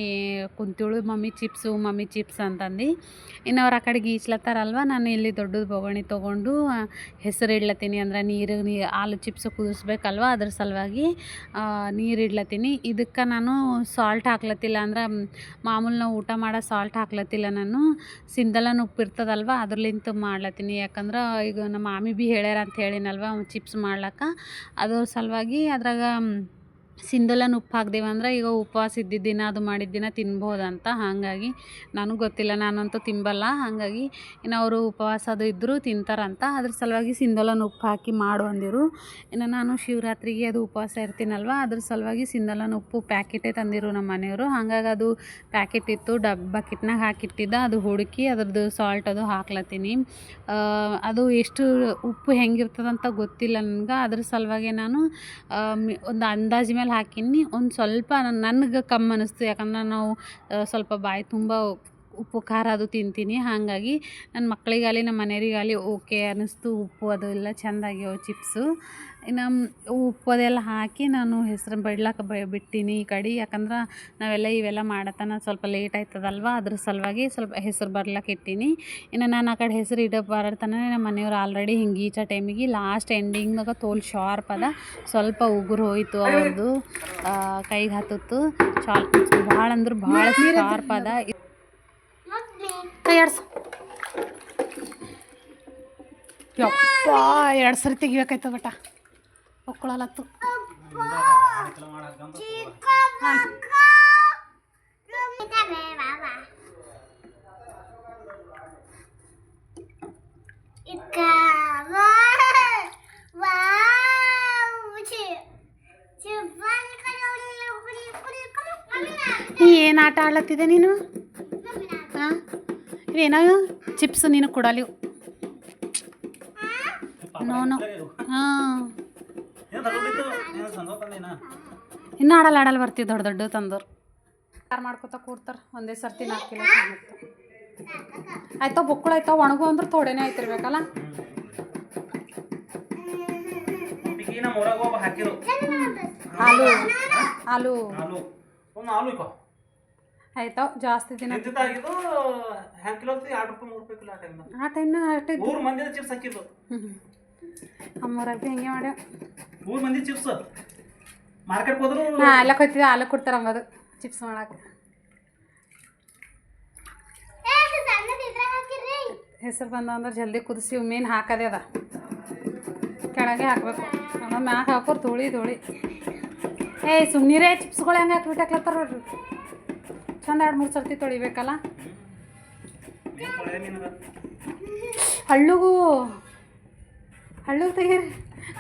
ಕುಂತಿಳು ಮಮ್ಮಿ ಚಿಪ್ಸು ಮಮ್ಮಿ ಚಿಪ್ಸ್ ಅಂತಂದು. ಇನ್ನು ಅವ್ರು ಆ ಕಡೆ ಗೀಚ್ಲತ್ತಾರಲ್ವ, ನಾನು ಇಲ್ಲಿ ದೊಡ್ಡದು ಬೊಗಣಿ ತೊಗೊಂಡು ಹೆಸರು ಇಡ್ಲತ್ತೀನಿ ಅಂದ್ರೆ ನೀರು, ನೀ, ಹಾಲು ಚಿಪ್ಸ್ ಕುದಿಸ್ಬೇಕಲ್ವ, ಅದ್ರ ಸಲುವಾಗಿ ನೀರು ಇಡ್ಲತ್ತೀನಿ. ಇದಕ್ಕೆ ನಾನು ಸಾಲ್ಟ್ ಹಾಕ್ಲತ್ತಿಲ್ಲ ಅಂದ್ರೆ ಮಾಮೂಲಿ ನಾವು ಊಟ ಮಾಡೋ ಸಾಲ್ಟ್ ಹಾಕ್ಲತ್ತಿಲ್ಲ ನಾನು. ಸಿಂದಲನ ಉಪ್ಪು ಇರ್ತದಲ್ವ, ಅದ್ರಲಿಂತ ಮಾಡ್ಲತ್ತೀನಿ. ಯಾಕಂದ್ರೆ, ಈಗ ನಮ್ಮ ಮಾಮಿ ಭೀ ಹೇಳ್ಯಾರ ಅಂತ ಹೇಳಿನಲ್ವ ಚಿಪ್ಸ್ ಮಾಡ್ಲಕ್ಕ. ಅದ್ರ ಸಲುವಾಗಿ ಅದ್ರಾಗ ಸಿಂಧಲನ ಉಪ್ಪು ಹಾಕ್ದೇವು ಅಂದ್ರೆ ಈಗ ಉಪವಾಸ ಇದ್ದಿದ್ದ ದಿನ ಅದು ಮಾಡಿದ ದಿನ ತಿನ್ಬೋದಂತ. ಹಾಗಾಗಿ ನನಗೆ ಗೊತ್ತಿಲ್ಲ, ನಾನಂತೂ ತಿಂಬಲ್ಲ. ಹಾಗಾಗಿ ಇನ್ನು ಅವರು ಉಪವಾಸ ಅದು ಇದ್ದರೂ ತಿಂತಾರಂತ. ಅದ್ರ ಸಲುವಾಗಿ ಸಿಂಧಲನ ಉಪ್ಪು ಹಾಕಿ ಮಾಡು ಅಂದಿರು ಇನ್ನು ನಾನು ಶಿವರಾತ್ರಿಗೆ ಅದು ಉಪವಾಸ ಇರ್ತೀನಲ್ವ, ಅದ್ರ ಸಲುವಾಗಿ ಸಿಂಧಲನ ಉಪ್ಪು ಪ್ಯಾಕೆಟೇ ತಂದಿರು ನಮ್ಮ ಮನೆಯವರು. ಹಾಗಾಗಿ ಅದು ಪ್ಯಾಕೆಟ್ ಇತ್ತು, ಡಬ್ ಬಕೆಟ್ನಾಗ ಹಾಕಿಟ್ಟಿದ್ದ, ಅದು ಹುಡುಕಿ ಅದ್ರದ್ದು ಸಾಲ್ಟ್ ಅದು ಹಾಕ್ಲತ್ತೀನಿ. ಅದು ಎಷ್ಟು ಉಪ್ಪು ಹೆಂಗಿರ್ತದಂತ ಗೊತ್ತಿಲ್ಲ ನನಗೆ. ಅದ್ರ ಸಲುವಾಗಿ ನಾನು ಒಂದು ಅಂದಾಜು ಹಾಕೀನಿ ಒಂದು ಸ್ವಲ್ಪ ನನಗೆ ಕಮ್ಮಿ ಅನ್ನಿಸ್ತು ಯಾಕಂದ್ರೆ ನಾವು ಸ್ವಲ್ಪ ಬಾಯಿ ತುಂಬ ಉಪ್ಪು ಖಾರ ಅದು ತಿಂತೀನಿ. ಹಾಗಾಗಿ ನನ್ನ ಮಕ್ಕಳಿಗಾಗಲಿ ನಮ್ಮ ಮನೆಯವರಿಗಾಗಲಿ ಓಕೆ ಅನ್ನಿಸ್ತು ಉಪ್ಪು ಅದು ಎಲ್ಲ ಚೆಂದಾಗ್ಯವು ಆಗ್ಯಾವ ಚಿಪ್ಸು. ಇನ್ನು ಉಪ್ಪು ಅದೆಲ್ಲ ಹಾಕಿ ನಾನು ಹೆಸ್ರು ಬ ಬಿಟ್ಟೀನಿ ಈ ಕಡೆ. ಯಾಕಂದ್ರೆ ನಾವೆಲ್ಲ ಇವೆಲ್ಲ ಮಾಡತನ ಸ್ವಲ್ಪ ಲೇಟ್ ಆಯ್ತದಲ್ವ? ಅದ್ರ ಸಲುವಾಗಿ ಸ್ವಲ್ಪ ಹೆಸರು ಬರ್ಲಕ್ಕೆ ಇಟ್ಟೀನಿ. ಇನ್ನು ನಾನು ಆ ಕಡೆ ಹೆಸರು ಇಡೋ ಬರತನ ನಮ್ಮ ಮನೆಯವ್ರು ಆಲ್ರೆಡಿ ಹಿಂಗೆ ಈಚ ಟೈಮಿಗೆ ಲಾಸ್ಟ್ ಎಂಡಿಂಗ್ನಾಗ ತೋಲ್ ಶಾರ್ಪ್ ಅದ. ಸ್ವಲ್ಪ ಉಗುರು ಹೋಯಿತು ಅವ್ರದ್ದು ಕೈಗೆ ಹತ್ತಿತ್ತು. ಚಾಲ್ ಭಾಳ ಅಂದ್ರೆ ಭಾಳ ಶಾರ್ಪ್ ಅದ. ಕೈ ಆಡ್ಸು ಎರಡು ಸರಿ ತೆಗಿಬೇಕಾಯ್ತದ ಬಟ ಹೊಕ್ಕೊಳಲತ್ತು ಏನು ಆಟ ಆಡ್ಲತ್ತಿದೆ ನೀನು? ಇವೇನೋ ಚಿಪ್ಸ್ ನೀನು ಕೊಡಲಿ. ನೋನು ಹಾಂ. ಇನ್ನೂ ಆಡಲ್ಲ ಆಡಲ್ಲ ಬರ್ತೀವಿ ದೊಡ್ಡ ದೊಡ್ಡ ತಂದೋರು. ಯಾರು ಮಾಡ್ಕೊತ ಕೂಡ್ತಾರೆ ಒಂದೇ ಸರ್ತಿ ನಾಲ್ಕು ಕಿಲೋ ಆಯ್ತಾ ಬುಕ್ಕಳು ಆಯ್ತಾ ಒಣಗು ಅಂದ್ರೆ ಥೋಡೆನೇ ಆಯ್ತಿರ್ಬೇಕಲ್ಲ? ಹಾಲು. ಹಾಲು. ಆಯ್ತಾವ ಜಾಸ್ತಿ ದಿನ ಆ ಅಷ್ಟೇ ಮೂರು ಮಂದಿ ಚಿಪ್ಸ್ ಹಾಕಿದ್ದು. ಅಮ್ಮವ್ರಾಗ ಹೆಂಗೆ ಮಾಡ್ಯಾವ ಮೂರು ಮಂದಿ ಚಿಪ್ಸ್ ಮಾರ್ಕೆಟ್ ಹೋದ್ರು ಕೊಡ್ತಾರೆ ಅಂಬದು ಚಿಪ್ಸ್ ಮಾಡಕ್ಕೆ ಹೆಸರು ಬಂದ ಅಂದ್ರೆ ಜಲ್ದಿ ಕುದಿಸಿ ಮೇನ್ ಹಾಕದೇ ಅದ. ಕೆಳಗೆ ಹಾಕಬೇಕು. ಆಮೇಲೆ ಮ್ಯಾಗ ಹಾಕೋರು ಧೂಳಿ ಧೂಳಿ. ಏಯ್ ಸುಮ್ಮನಿರೇ ಚಿಪ್ಸ್ಗಳು ಹೆಂಗೆ ಹಾಕ್ಬಿಟ್ಟು ಹಾಕ್ಲತ್ತಾರ ನೋಡ್ರಿ. ಚಂದ ಎರಡು ಮೂರು ಸರ್ತಿ ತೊಳಿಬೇಕಲ್ಲ? ಹಳ್ಳುಗು ಹಳ್ಳು ತೆಗೀರಿ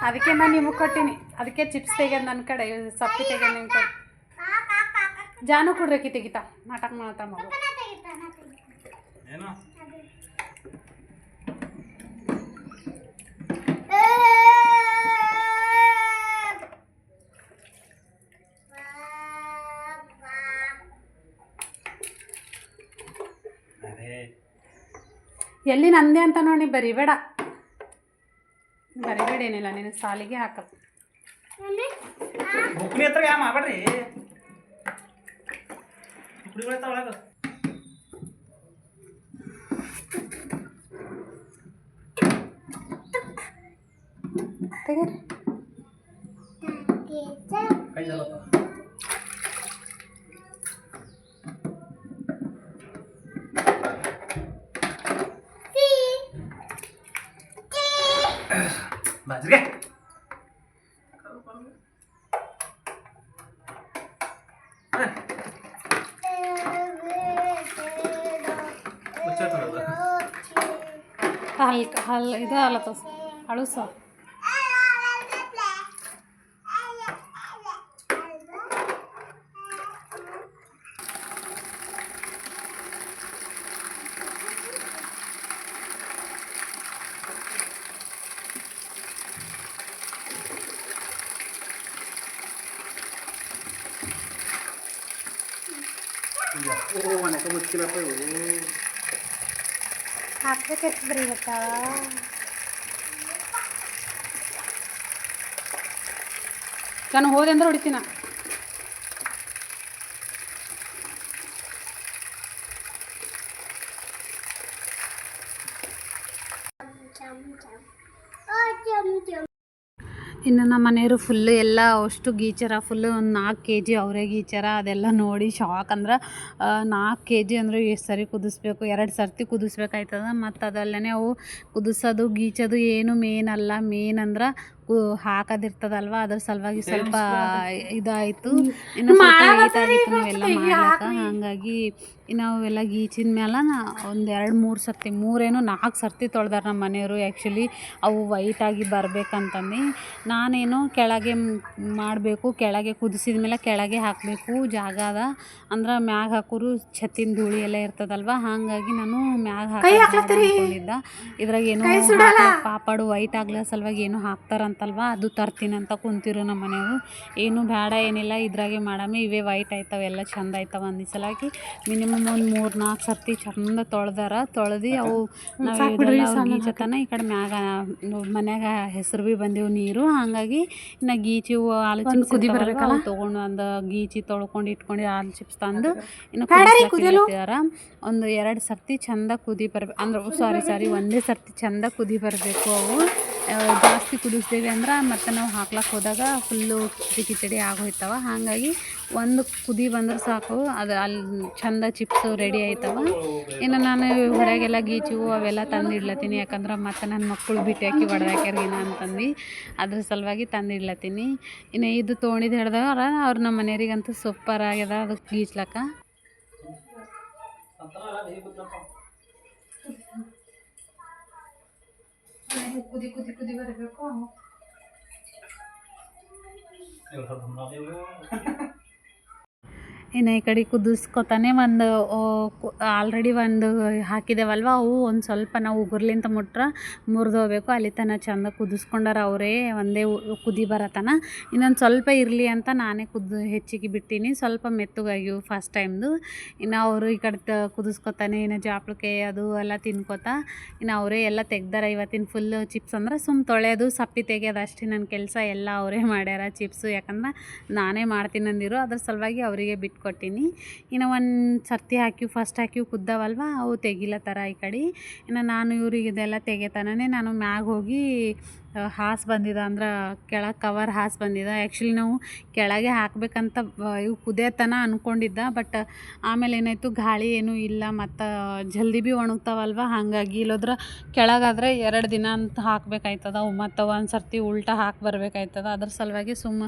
ಅದಕ್ಕೆ ನಾನು ನಿಮಗೆ ಕೊಟ್ಟಿನಿ ಅದಕ್ಕೆ ಚಿಪ್ಸ್ ತೆಗ್ಯೋದು ನನ್ನ ಕಡೆ ಸಪ್ಪಿ ತೆಗ್ಯೋದು ನಿಮ್ಮ ಕಡೆ ಜಾನು ಕುಡ್ರಕಿ ತೆಗಿತಾ ನಾಟಕ ಮಾಡ್ತಾ ಮಗು. ಎಲ್ಲಿ ನಂದೆ ಅಂತ ನೋಡಿ ಬರಿಬೇಡ. ಬರಿಬೇಡ ಏನಿಲ್ಲ ನಿನ್ನ ಸಾಲಿಗೆ ಒಳಗ ತೆಗೀರಿ. ಹಲ್ ಹಲ್ ಇದು ಅಲತ್ತ ಅಳುಸ. ಓ ಮನೆಗೆ ಮುಚ್ಚಿಲ್ಲಪ್ಪ ಇವು ಹಾಕ್ಬೇಕಿರ್ತದ್ರಿ ಇವತ್ತ. ನಾನು ಹೋದೆ ಅಂದ್ರೆ ಹೊಡಿತೀನ? ಇನ್ನು ನಮ್ಮ ಮನೆಯವರು ಫುಲ್ಲು ಎಲ್ಲ ಅಷ್ಟು ಗೀಚರ ಫುಲ್ಲು ಒಂದು ನಾಲ್ಕು ಕೆ ಜಿ ಅವರೇ ಗೀಚರ, ಅದೆಲ್ಲ ನೋಡಿ ಶಾಕ್ ಅಂದ್ರೆ ನಾಲ್ಕು ಕೆ ಜಿ ಅಂದರೆ ಎಷ್ಟು ಸರಿ ಕುದಿಸ್ಬೇಕು, ಎರಡು ಸರ್ತಿ ಕುದಿಸ್ಬೇಕಾಯ್ತದ, ಮತ್ತು ಅದಲ್ಲೇ ಅವು ಕುದಿಸೋದು, ಗೀಚೋದು ಏನು ಮೇನ್ ಅಲ್ಲ ಮೇನ್ ಅಂದ್ರೆ ಹಾಕೋದಿರ್ತದಲ್ವ? ಅದ್ರ ಸಲುವಾಗಿ ಸ್ವಲ್ಪ ಇದಾಯಿತು. ಇನ್ನು ನಾವೆಲ್ಲ ಮಾಡಾಕ ಹಾಗಾಗಿ ನಾವೆಲ್ಲ ಗೀಚಿದ ಮೇಲೆ ಒಂದು ಎರಡು ಮೂರು ಸರ್ತಿ ಮೂರೇನು ನಾಲ್ಕು ಸರ್ತಿ ತೊಳ್ದಾರ ನಮ್ಮ ಮನೆಯವರು ಆ್ಯಕ್ಚುಲಿ ಅವು ವೈಟಾಗಿ ಬರ್ಬೇಕಂತಂದು. ನಾನೇನು ಕೆಳಗೆ ಮಾಡಬೇಕು ಕೆಳಗೆ ಕುದಿಸಿದ ಮೇಲೆ ಕೆಳಗೆ ಹಾಕಬೇಕು ಜಾಗ ಅದ. ಅಂದ್ರೆ ಮ್ಯಾಗ ಹಾಕೋರು ಛತ್ತಿನ ಧೂಳಿ ಎಲ್ಲ ಇರ್ತದಲ್ವ? ಹಾಗಾಗಿ ನಾನು ಮ್ಯಾಗ ಹಾಕಿದ್ದ ಇದ್ರಾಗ ಏನು ಪಾಪಾಡು ವೈಟ್ ಆಗ್ಲ ಸಲುವಾಗಿ ಏನು ಹಾಕ್ತಾರಂತಲ್ವ ಅದು ತರ್ತೀನಿ ಅಂತ ಕುಂತಿರು ನಮ್ಮ ಮನೆಯವರು. ಏನು ಬೇಡ ಏನಿಲ್ಲ ಇದ್ರಾಗೆ ಮಾಡಮಿ ಇವೇ ವೈಟ್ ಆಯ್ತವೆ ಎಲ್ಲ ಚಂದ ಆಯ್ತವ ಅಂದಿ ಸಲಾಗಿ ಮಿನಿಮಮ್ ಒಂದು ಮೂರು ನಾಲ್ಕು ಸರ್ತಿ ಚಂದ ತೊಳೆದಾರ. ತೊಳೆದು ಅವು ನಾವು ಗೀಚತನ ಈ ಕಡೆ ಮ್ಯಾಗ ಮನ್ಯಾಗ ಹೆಸರು ಭೀ ಬಂದಿವು ನೀರು. ಹಾಗಾಗಿ ಇನ್ನು ಗೀಚಿ ಹಾಲು ಚಿಪ್ಸ್ ಕುದಿ ಬರಬೇಕಲ್ಲ? ತೊಗೊಂಡು ಒಂದು ಗೀಚಿ ತೊಳ್ಕೊಂಡು ಇಟ್ಕೊಂಡು ಹಾಲು ಚಿಪ್ಸ್ ತಂದು ಇನ್ನು ಕುದಿಯಾರ ಒಂದು ಎರಡು ಸರ್ತಿ ಚಂದ ಕುದಿ ಬರ್ಬೇಕು ಅಂದ್ರೆ ಸಾರಿ ಸಾರಿ ಒಂದೇ ಸರ್ತಿ ಚಂದ ಕುದಿ ಬರಬೇಕು ಅವು. ಜಾಸ್ತಿ ಕುದಿಸ್ತೀವಿ ಅಂದ್ರೆ ಮತ್ತೆ ನಾವು ಹಾಕ್ಲಕ್ಕೆ ಹೋದಾಗ ಫುಲ್ಲು ಕಿಚಡಿ ಕಿಚಡಿ ಆಗೋಯ್ತವ. ಹಾಗಾಗಿ ಒಂದು ಕುದಿ ಬಂದ್ರೆ ಸಾಕು. ಅದು ಅಲ್ಲಿ ಚಂದ ಚಿಪ್ಸು ರೆಡಿ ಆಯ್ತವ. ಇನ್ನು ನಾನು ಹೊರಗೆಲ್ಲ ಗೀಚು ಅವೆಲ್ಲ ತಂದಿಡ್ಲತ್ತೀನಿ. ಯಾಕಂದ್ರೆ ಮತ್ತೆ ನನ್ನ ಮಕ್ಕಳು ಬಿಟ್ಟು ಹಾಕಿ ಹೊಡೆದಾಕ್ಯಾರ ಏನ ಅಂತಂದು. ಅದ್ರ ಸಲುವಾಗಿ ತಂದಿಡ್ಲತ್ತೀನಿ. ಇನ್ನು ಇದು ತೊಗೊಂಡಿದ್ದು ಹಿಡ್ದವ್ರ ಅವ್ರು ನಮ್ಮ ಮನೆಯವರಿಗಂತೂ ಸೂಪರ್ ಆಗ್ಯದ ಅದಕ್ಕೆ ಗೀಚ್ಲಕ್ಕ. ಕುದಿ ಕುದಿ ಕುದಿ ಬರಬೇಕು ಇನ್ನು ಈ ಕಡೆ ಕುದಿಸ್ಕೊತಾನೆ ಒಂದು ಆಲ್ರೆಡಿ ಒಂದು ಹಾಕಿದ್ದೇವಲ್ವ ಅವು ಒಂದು ಸ್ವಲ್ಪ ನಾವು ಉಗುರ್ಲಿಂತ ಮುಟ್ರೆ ಮುರಿದು ಹೋಗ್ಬೇಕು. ಅಲ್ಲಿ ತನಕ ಚಂದ ಕುದಿಸ್ಕೊಂಡಾರ ಅವರೇ ಒಂದೇ ಕುದಿ ಬರತನ ಇನ್ನೊಂದು ಸ್ವಲ್ಪ ಇರಲಿ ಅಂತ ನಾನೇ ಕುದ್ದು ಹೆಚ್ಚಿಗೆ ಬಿಟ್ಟೀನಿ. ಸ್ವಲ್ಪ ಮೆತ್ತಗಾಗಿವು ಫಸ್ಟ್ ಟೈಮ್ದು ಇನ್ನು ಅವರು ಈ ಕಡೆ ತ, ಕುದಿಸ್ಕೊತಾನೆ, ಇನ್ನು ಜಾಪ್ಳಕ್ಕೆ ಅದು ಎಲ್ಲ ತಿನ್ಕೋತ. ಇನ್ನು ಅವರೇ ಎಲ್ಲ ತೆಗ್ದಾರ. ಇವತ್ತಿನ ಫುಲ್ ಚಿಪ್ಸ್ ಅಂದ್ರೆ ಸುಮ್ಮ ತೊಳೆಯೋದು ಸಪ್ಪಿ ತೆಗೆಯೋದು ಅಷ್ಟೇ ನನ್ನ ಕೆಲಸ. ಎಲ್ಲ ಅವರೇ ಮಾಡ್ಯಾರ ಚಿಪ್ಸು ಯಾಕಂದ್ರೆ ನಾನೇ ಮಾಡ್ತೀನಿ ಅಂದಿರು ಅದ್ರ ಸಲುವಾಗಿ ಅವರಿಗೆ ಬಿಟ್ಕೊಟ್ಟಿನಿ ಇನ್ನು ಒಂದು ಸರ್ತಿ ಹಾಕಿವು ಫಸ್ಟ್ ಹಾಕಿವು ಕುದ್ದಾವಲ್ವ, ಅವು ತೆಗಿಲತ್ತಾರ ಈ ಕಡೆ. ಇನ್ನು ನಾನು ಇವ್ರಿಗೆ ಇದೆಲ್ಲ ತೆಗೆತನೇ ನಾನು ಮ್ಯಾಗ ಹೋಗಿ ಹಾಸ್ ಬಂದಿದೆ ಅಂದ್ರೆ ಕೆಳಗೆ ಕವರ್ ಹಾಸ್ ಬಂದಿದೆ. ಆ್ಯಕ್ಚುಲಿ ನಾವು ಕೆಳಗೆ ಹಾಕಬೇಕಂತ ಇವು ಕುದಿಯೋತನ ಅಂದ್ಕೊಂಡಿದ್ದ ಬಟ್ ಆಮೇಲೆ ಏನಾಯಿತು, ಗಾಳಿ ಏನೂ ಇಲ್ಲ, ಮತ್ತು ಜಲ್ದಿ ಭೀ ಒಣಗ್ತಾವಲ್ವ, ಹಾಗಾಗಿ ಇಲ್ಲೋದ್ರೆ ಕೆಳಗಾದ್ರೆ ಎರಡು ದಿನ ಅಂತ ಹಾಕ್ಬೇಕಾಯ್ತದ, ಮತ್ತು ಒಂದು ಸರ್ತಿ ಉಲ್ಟಾ ಹಾಕಿ ಬರಬೇಕಾಯ್ತದ, ಅದ್ರ ಸಲುವಾಗಿ ಸುಮ್ಮ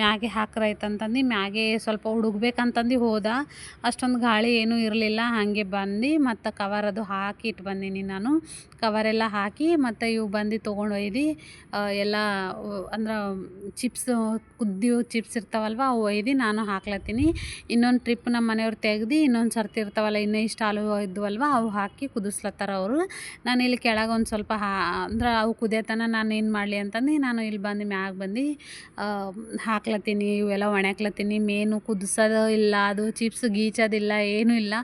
ಮ್ಯಾಗೆ ಹಾಕ್ರೈತಂತಂದು ಮ್ಯಾಗೆ ಸ್ವಲ್ಪ ಹುಡುಗ್ಬೇಕಂತಂದು ಹೋದ, ಅಷ್ಟೊಂದು ಗಾಳಿ ಏನೂ ಇರಲಿಲ್ಲ, ಹಾಗೆ ಬಂದು ಮತ್ತು ಕವರ್ ಅದು ಹಾಕಿ ಇಟ್ಟು ಬಂದೀನಿ ನಾನು, ಕವರೆಲ್ಲ ಹಾಕಿ ಮತ್ತು ಇವು ಬಂದು ತೊಗೊಂಡು ಒಯ್ದು ಎಲ್ಲ ಅಂದ್ರೆ ಚಿಪ್ಸ್ ಕುದ್ದಿವು ಚಿಪ್ಸ್ ಇರ್ತಾವಲ್ವ, ಅವು ಒಯ್ದು ನಾನು ಹಾಕ್ಲತ್ತೀನಿ. ಇನ್ನೊಂದು ಟ್ರಿಪ್ ನಮ್ಮ ಮನೆಯವ್ರು ತೆಗ್ದು, ಇನ್ನೊಂದು ಸರ್ತಿ ಇರ್ತಾವಲ್ಲ, ಇನ್ನೂ ಇಷ್ಟು ಹಾಲು ಇದ್ವಲ್ವ, ಅವು ಹಾಕಿ ಕುದಿಸ್ಲತ್ತಾರ ಅವರು. ನಾನು ಇಲ್ಲಿ ಕೆಳಗೆ ಒಂದು ಸ್ವಲ್ಪ ಹಾ, ಅಂದ್ರೆ ಅವು ಕುದಿಯತನ ನಾನು ಏನು ಮಾಡಲಿ ಅಂತಂದು, ನಾನು ಇಲ್ಲಿ ಬಂದು ಮ್ಯಾಗ ಬಂದು ಹಾಕ್ಲತ್ತೀನಿ, ಇವೆಲ್ಲ ಒಣಕ್ಲತ್ತೀನಿ ಮೇನು ಕುದಿಸೋದು ಇಲ್ಲ, ಅದು ಚಿಪ್ಸ್ ಗೀಚೋದಿಲ್ಲ ಏನೂ ಇಲ್ಲ.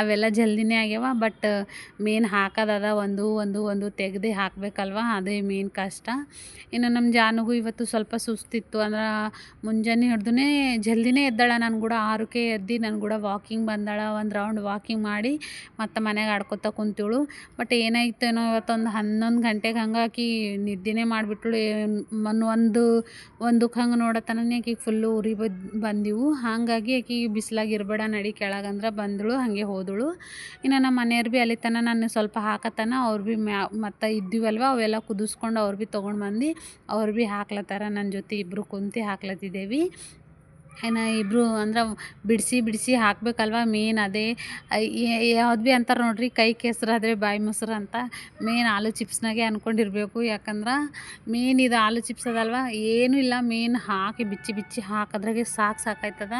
ಅವೆಲ್ಲ ಜಲ್ದಿನೇ ಆಗ್ಯಾವ ಬಟ್ ಮೇನ್ ಹಾಕೋದದ ಒಂದು ಒಂದು ಒಂದು ತೆಗ್ದು ಹಾಕಬೇಕಲ್ವ, ಅದೇ ಮೇನ್ ಕಷ್ಟ. ಇನ್ನು ನಮ್ಮ ಜಾನುಗೂ ಇವತ್ತು ಸ್ವಲ್ಪ ಸುಸ್ತಿತ್ತು. ಅಂದ್ರೆ ಮುಂಜಾನೆ ಹಿಡ್ದುನೇ ಜಲ್ದಿನೇ ಎದ್ದಾಳ ನಾನು ಕೂಡ. ಆರಕ್ಕೆ ಎದ್ದು ನಾನು ಕೂಡ ವಾಕಿಂಗ್ ಬಂದಾಳ. ಒಂದು ರೌಂಡ್ ವಾಕಿಂಗ್ ಮಾಡಿ ಮತ್ತು ಮನೆಗೆ ಆಡ್ಕೊತ ಕುಂತಿಳು ಬಟ್ ಏನಾಯ್ತೇನೋ ಇವತ್ತೊಂದು ಹನ್ನೊಂದು ಗಂಟೆಗೆ ಹಂಗೆ ಆಕಿ ನಿದ್ದೆನೇ ಮಾಡಿಬಿಟ್ಳು. ಮನ್ ಒಂದು ಒಂದಕ್ಕೆ ಹಂಗೆ ನೋಡತನೇ ಆಕಿಗೆ ಫುಲ್ಲು ಉರಿ ಬದ್, ಬಂದಿವು. ಹಾಗಾಗಿ ಆಕಿಗೆ ಬಿಸ್ಲಾಗ ಇರಬೇಡ ನಡಿ ಕೆಳಗಂದ್ರೆ ಬಂದಳು, ಹಾಗೆ ಹೋದಳು. ಇನ್ನು ನಮ್ಮ ಮನೆಯವ್ರು ಭೀ ಅಲ್ಲಿ ತನ ನಾನು ಸ್ವಲ್ಪ ಹಾಕತನ. ಅವ್ರು ಭೀ ಮ್ಯಾ, ಮತ್ತು ಇದ್ದೀವಲ್ವ? ಅವೆಲ್ಲ ಕುದಿಸ್ಕೊಂಡು ಅವ್ರು ಭೀ ತೊಗೊಂಡು ಬಂದು ಅವ್ರು ಭೀ ಹಾಕ್ಲತ್ತಾರ. ನನ್ನ ಜೊತೆ ಇಬ್ಬರು ಕುಂತು ಹಾಕ್ಲತ್ತಿದ್ದೇವೆ. ಇನ್ನು ಇಬ್ಬರು ಅಂದ್ರೆ ಬಿಡಿಸಿ ಬಿಡಿಸಿ ಹಾಕಬೇಕಲ್ವ ಮೇನ್ ಅದೇ. ಯಾವ್ದು ಭೀ ಅಂತಾರೆ ನೋಡಿರಿ ಕೈ ಕೆಸರಾದ್ರೆ ಬಾಯಿ ಮೊಸರು ಅಂತ ಮೇನ್ ಆಲೂ ಚಿಪ್ಸ್ನಾಗೆ ಅಂದ್ಕೊಂಡಿರ್ಬೇಕು ಯಾಕಂದ್ರೆ ಮೇನ್ ಇದು ಆಲೂ ಚಿಪ್ಸ್ ಅದಲ್ವ, ಏನೂ ಇಲ್ಲ ಮೇನ್ ಹಾಕಿ ಬಿಚ್ಚಿ ಬಿಚ್ಚಿ ಹಾಕಿದ್ರಾಗೆ ಸಾಕು ಸಾಕಾಯ್ತದ.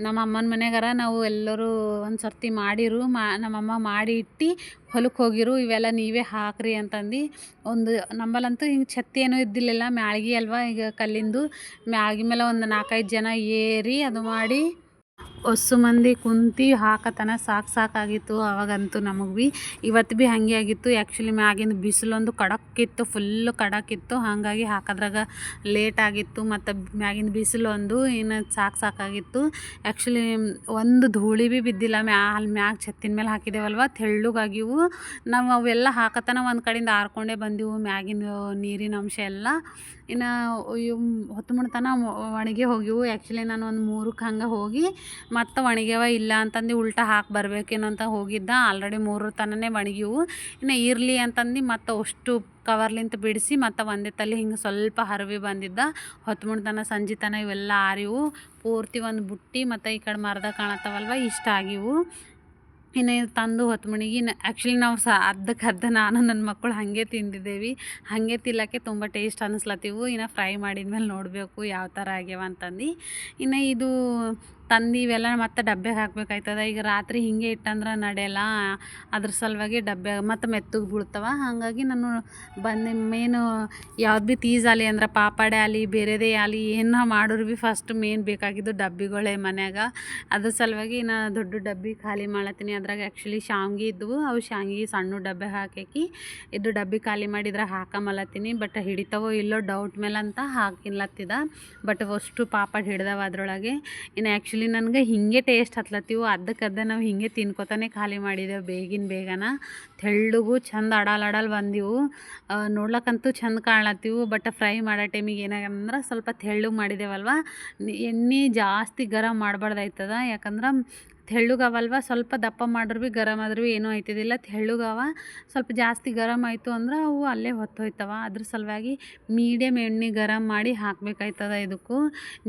ನಮ್ಮ ಅಮ್ಮನ ಮನೆಗಾರ ನಾವು ಎಲ್ಲರೂ ಒಂದು ಸರ್ತಿ ಮಾಡಿರು, ಮಾ, ನಮ್ಮಮ್ಮ ಮಾಡಿ ಇಟ್ಟು ಹೊಲಕ್ಕೆ ಹೋಗಿರು ಇವೆಲ್ಲ ನೀವೇ ಹಾಕ್ರಿ ಅಂತಂದು ಒಂದು ನಂಬಲ್ಲಂತೂ ಹಿಂಗೆ ಛತ್ತಿ ಏನೂ ಇದ್ದಿಲ್ಲ ಮ್ಯಾಳ್ಗೆ ಅಲ್ವಾ ಈಗ ಕಲ್ಲಿಂದು. ಮ್ಯಾಳ್ಗೆ ಮೇಲೆ ಒಂದು ನಾಲ್ಕೈದು ಜನ ಏರಿ ಅದು ಮಾಡಿ ಒಸ್ಸು ಮಂದಿ ಕುಂತು ಹಾಕತನ, ಸಾಕು ಸಾಕಾಗಿತ್ತು ಅವಾಗಂತೂ ನಮಗೆ ಭೀ. ಇವತ್ತು ಭೀ ಹಾಗೆ ಆಗಿತ್ತು. ಆ್ಯಕ್ಚುಲಿ ಮ್ಯಾಗಿಂದ ಬಿಸಿಲೊಂದು ಕಡಕ್ಕಿತ್ತು ಫುಲ್ ಕಡಕ್ಕಿತ್ತು. ಹಾಗಾಗಿ ಹಾಕೋದ್ರಾಗ ಲೇಟ್ ಆಗಿತ್ತು ಮತ್ತು ಮ್ಯಾಗಿನ ಬಿಸಿಲೊಂದು ಇನ್ನು ಸಾಕು ಸಾಕಾಗಿತ್ತು. ಆ್ಯಕ್ಚುಲಿ ಒಂದು ಧೂಳಿ ಭೀ ಬಿದ್ದಿಲ್ಲ. ಮ್ಯಾ ಅಲ್ಲಿ ಮ್ಯಾಗ ಛತ್ತಿನ ಮೇಲೆ ಹಾಕಿದ್ದೇವಲ್ವ ತೆಳ್ಳಗಾಗಿವು. ನಾವು ಅವೆಲ್ಲ ಹಾಕತನ ಒಂದು ಕಡೆಯಿಂದ ಆರ್ಕೊಂಡೇ ಬಂದಿವು ಮ್ಯಾಗಿನ ನೀರಿನ ಅಂಶ ಎಲ್ಲ. ಇನ್ನು ಹೊತ್ತು ಮುಣ್ತನ ಒಣಗಿ ಹೋಗಿವು. ಆ್ಯಕ್ಚುಲಿ ನಾನು ಒಂದು ಮೂರಕ್ಕೆ ಹಂಗೆ ಹೋಗಿ ಮತ್ತು ಒಣಗ್ಯಾವ ಇಲ್ಲ ಅಂತಂದು ಉಲ್ಟಾ ಹಾಕಿ ಅಂತ ಹೋಗಿದ್ದ. ಆಲ್ರೆಡಿ ಮೂರು ತನನೇ ಒಣಗಿವು ಇನ್ನು ಇರಲಿ ಅಂತಂದು ಮತ್ತು ಅಷ್ಟು ಕವರ್ಲಿಂತ ಬಿಡಿಸಿ ಮತ್ತು ಒಂದೇ ತಲೆ ಹಿಂಗೆ ಸ್ವಲ್ಪ ಹರವಿ ಬಂದಿದ್ದ. ಹೊತ್ತು ತನ ಸಂಜೆ ತನ ಇವೆಲ್ಲ ಆರಿವು ಪೂರ್ತಿ ಒಂದು ಬುಟ್ಟಿ ಮತ್ತು ಈ ಕಡೆ ಮರದ ಕಾಣತ್ತವಲ್ವ, ಇಷ್ಟ ಆಗಿವು ಇನ್ನು ಇದು ತಂದು ಹೊತ್ತು ಮಣಿಗೆ ಆ್ಯಕ್ಚುಲಿ ನಾವು ಸ ಅರ್ಧಕ್ಕೆ ಅರ್ಧ ನಾನು ನನ್ನ ಮಕ್ಕಳು ಹಾಗೆ ತಿಂದಿದ್ದೇವೆ. ಹಾಗೆ ತಿಲ್ಲಕ್ಕೆ ತುಂಬ ಟೇಸ್ಟ್ ಅನ್ನಿಸ್ಲತ್ತಿವು ಇನ್ನು ಫ್ರೈ ಮಾಡಿದ್ಮೇಲೆ ನೋಡಬೇಕು ಯಾವ ಥರ ಆಗ್ಯಾವ ಅಂತಂದು. ಇನ್ನು ಇದು ತಂದು ಇವೆಲ್ಲ ಮತ್ತೆ ಡಬ್ಬೆಗೆ ಹಾಕ್ಬೇಕಾಯ್ತದ. ಈಗ ರಾತ್ರಿ ಹಿಂಗೆ ಇಟ್ಟಂದ್ರೆ ನಡೆಯಲ್ಲ, ಅದ್ರ ಸಲುವಾಗಿ ಡಬ್ಬೆ ಮತ್ತು ಮೆತ್ತಗೆ ಬೀಳ್ತವ. ಹಾಗಾಗಿ ನಾನು ಬಂದು ಮೇನು ಯಾವ್ದು ಭೀ ತೀಸ್ ಆಲಿ ಅಂದ್ರೆ ಪಾಪಡೆ ಆಲಿ, ಬೇರೆದೇ ಆಲಿ, ಏನು ಮಾಡೋರು ಭೀ ಫಸ್ಟ್ ಮೇನ್ ಬೇಕಾಗಿದ್ದು ಡಬ್ಬಿಗಳೇ ಮನ್ಯಾಗ. ಅದ್ರ ಸಲುವಾಗಿ ನಾನು ದೊಡ್ಡ ಡಬ್ಬಿ ಖಾಲಿ ಮಾಡತ್ತೀನಿ ಅದ್ರಾಗ ಆ್ಯಕ್ಚುಲಿ ಶಾವ್ಗೆ ಇದ್ವು. ಅವು ಶಾವ್ಗೆ ಸಣ್ಣ ಡಬ್ಬೆ ಹಾಕಿ ಇದು ಡಬ್ಬಿ ಖಾಲಿ ಮಾಡಿದ್ರೆ ಹಾಕಮಲತ್ತೀನಿ. ಬಟ್ ಹಿಡಿತವೋ ಇಲ್ಲೋ ಡೌಟ್ ಮೇಲೆ ಅಂತ ಹಾಕಿನ್ಲತ್ತಿದ. ಬಟ್ ಅಷ್ಟು ಪಾಪಡ್ ಹಿಡ್ದವ ಅದರೊಳಗೆ. ಇನ್ನು ಆ್ಯಕ್ಚುಲಿ ನನಗೆ ಹಿಂಗೆ ಟೇಸ್ಟ್ ಹತ್ಲತ್ತೀವು. ಅರ್ಧಕ್ಕರ್ಧ ನಾವು ಹಿಂಗೆ ತಿನ್ಕೋತಾನೆ ಖಾಲಿ ಮಾಡಿದೆವು ಬೇಗಿನ ಬೇಗನ. ತೆಳ್ಳಗೂ ಚಂದ ಅಡಲ್ ಅಡಲ್ ಬಂದಿವು. ನೋಡ್ಲಕ್ಕಂತೂ ಚಂದ ಕಾಣ್ಲತ್ತಿವು. ಬಟ್ ಫ್ರೈ ಮಾಡೋ ಟೈಮಿಗೆ ಏನಾಗಂದ್ರೆ ಸ್ವಲ್ಪ ತೆಳ್ಳಗೆ ಮಾಡಿದೇವಲ್ವ. ಎಣ್ಣೆ ಜಾಸ್ತಿ ಗರಂ ಮಾಡಬಾರ್ದಾಯ್ತದ. ಯಾಕಂದ್ರೆ ತೆಳ್ಳಗವಲ್ವ? ಸ್ವಲ್ಪ ದಪ್ಪ ಮಾಡ್ರು ಭೀ ಗರಮ್ ಆದ್ರೂ ಏನೂ ಆಯ್ತಿದ್ದಿಲ್ಲ. ತೆಳ್ಳಗವ, ಸ್ವಲ್ಪ ಜಾಸ್ತಿ ಗರಮ್ ಆಯಿತು ಅಂದ್ರೆ ಅವು ಅಲ್ಲೇ ಹೊತ್ತೋಯ್ತವ. ಅದ್ರ ಸಲುವಾಗಿ ಮೀಡಿಯಮ್ ಎಣ್ಣೆ ಗರಮ್ ಮಾಡಿ ಹಾಕಬೇಕಾಯ್ತದ ಇದಕ್ಕೂ.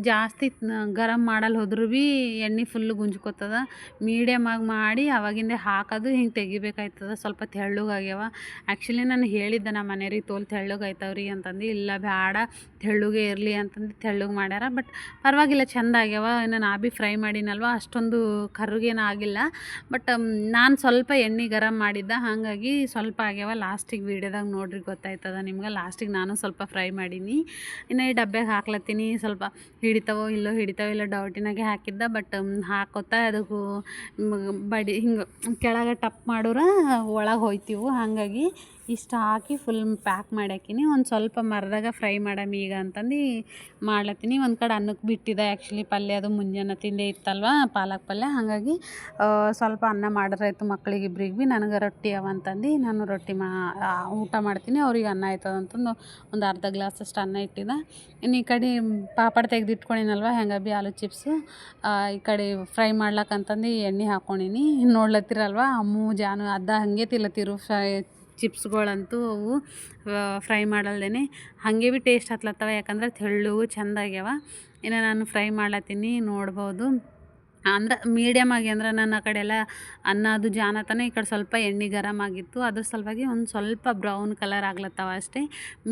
ಜಾಸ್ತಿ ಗರಮ್ ಮಾಡಲ್ಲ ಹೋದ್ರೂ ಭೀ ಎಣ್ಣೆ ಫುಲ್ಲು ಗುಂಜ್ಕೋತದ. ಮೀಡಿಯಮ್ ಆಗಿ ಮಾಡಿ ಅವಾಗಿಂದೇ ಹಾಕೋದು ಹಿಂಗೆ ತೆಗಿಬೇಕಾಯ್ತದ. ಸ್ವಲ್ಪ ತೆಳ್ಳಗಾಗ್ಯಾವ ಆ್ಯಕ್ಚುಲಿ ನಾನು ಹೇಳಿದ್ದೆ ನಮ್ಮ ಮನೆಯವ್ರಿಗೆ, ತೋಲ್ ತೆಳ್ಳಗಾಯ್ತವ್ರಿ ಅಂತಂದು. ಇಲ್ಲ ಬೇಡ ತೆಳ್ಳಗೆ ಇರಲಿ ಅಂತಂದು ತೆಳ್ಳಗೆ ಮಾಡ್ಯಾರ. ಬಟ್ ಪರವಾಗಿಲ್ಲ, ಚೆಂದ ನಾನು ನಾ ಭೀ ಫ್ರೈ ಮಾಡೀನಲ್ವ? ಅಷ್ಟೊಂದು ಕರ್ರುಗೇನು ಆಗಿಲ್ಲ. ಬಟ್ ನಾನು ಸ್ವಲ್ಪ ಎಣ್ಣೆ ಗರಂ ಮಾಡಿದ್ದೆ, ಹಾಗಾಗಿ ಸ್ವಲ್ಪ ಆಗ್ಯಾವ ಲಾಸ್ಟಿಗೆ ವೀಡಿಯೋದಾಗ ನೋಡ್ರಿ ಗೊತ್ತಾಯ್ತದ ನಿಮ್ಗೆ. ಲಾಸ್ಟಿಗೆ ನಾನು ಸ್ವಲ್ಪ ಫ್ರೈ ಮಾಡೀನಿ. ಇನ್ನು ಈ ಡಬ್ಬೆಗೆ ಹಾಕ್ಲತ್ತೀನಿ. ಸ್ವಲ್ಪ ಹಿಡಿತಾವೋ ಇಲ್ಲೋ ಹಿಡಿತಾವೋ ಇಲ್ಲೋ ಡೌಟಿನಾಗೆ ಹಾಕಿದ್ದೆ. ಬಟ್ ಹಾಕೋತಾ ಅದಕ್ಕೂ ಬಡಿ ಹಿಂಗೆ ಕೆಳಗೆ ಟಪ್ ಮಾಡೋರ ಒಳಗೆ ಹೋಯ್ತೀವು. ಹಾಗಾಗಿ ಇಷ್ಟು ಹಾಕಿ ಫುಲ್ ಪ್ಯಾಕ್ ಮಾಡಾಕಿನಿ. ಒಂದು ಸ್ವಲ್ಪ ಮರದಾಗ ಫ್ರೈ ಮಾಡಮ್ ಈಗ ಅಂತಂದು ಮಾಡ್ಲತ್ತೀನಿ. ಒಂದು ಕಡೆ ಅನ್ನಕ್ಕೆ ಬಿಟ್ಟಿದೆ ಆ್ಯಕ್ಚುಲಿ ಪಲ್ಯ ಅದು ಮುಂಜಾನೆ ತಿಂದೆ ಇತ್ತಲ್ವ, ಪಾಲಕ್ ಪಲ್ಯ. ಹಾಗಾಗಿ ಸ್ವಲ್ಪ ಅನ್ನ ಮಾಡಿದ್ರಾಯ್ತು ಮಕ್ಳಿಗೆ ಇಬ್ರಿಗೆ ಭೀ. ನನಗೆ ರೊಟ್ಟಿ ಅವ ಅಂತಂದು, ನಾನು ರೊಟ್ಟಿ ಮಾ ಊಟ ಮಾಡ್ತೀನಿ. ಅವ್ರಿಗೆ ಅನ್ನ ಆಯ್ತದ ಅಂತಂದು ಒಂದು ಅರ್ಧ ಗ್ಲಾಸ್ ಅಷ್ಟು ಅನ್ನ ಇಟ್ಟಿದ್ದೆ ಇನ್ನು ಈ ಕಡೆ ಪಾಪಡ್ ತೆಗೆದಿಟ್ಕೊಂಡಿನಲ್ವ ಹೆಂಗೆ ಭೀ ಆಲೂ ಚಿಪ್ಸು ಈ ಕಡೆ ಫ್ರೈ ಮಾಡ್ಲಕ್ಕಂತಂದು ಎಣ್ಣೆ ಹಾಕ್ಕೊಂಡಿನಿ ನೋಡ್ಲತ್ತಿರಲ್ವ, ಅಮ್ಮು ಜಾನು ಅದ ಹಾಗೆ ತಿಲ್ಲತ್ತಿರು ಫ್ರೈ ಚಿಪ್ಸ್ಗಳಂತೂ ಅವು ಫ್ರೈ ಮಾಡಲ್ದೇ ಹಾಗೆ ಭೀ ಟೇಸ್ಟ್ ಹತ್ಲತ್ತವ, ಯಾಕಂದ್ರೆ ತೆಳ್ಳಗೂ ಚಂದ ಆಗ್ಯಾವ ಇನ್ನು ನಾನು ಫ್ರೈ ಮಾಡ್ಲತ್ತೀನಿ, ನೋಡ್ಬೋದು. ಅಂದ್ರೆ ಮೀಡಿಯಮ್ ಆಗಿ ಅಂದ್ರೆ ನಾನು ಆ ಕಡೆ ಎಲ್ಲ ಅನ್ನ, ಅದು ಜಾನತನ ಈ ಕಡೆ ಸ್ವಲ್ಪ ಎಣ್ಣೆ ಗರಮ್ ಆಗಿತ್ತು. ಅದ್ರ ಸಲುವಾಗಿ ಒಂದು ಸ್ವಲ್ಪ ಬ್ರೌನ್ ಕಲರ್ ಆಗ್ಲತ್ತವ ಅಷ್ಟೇ.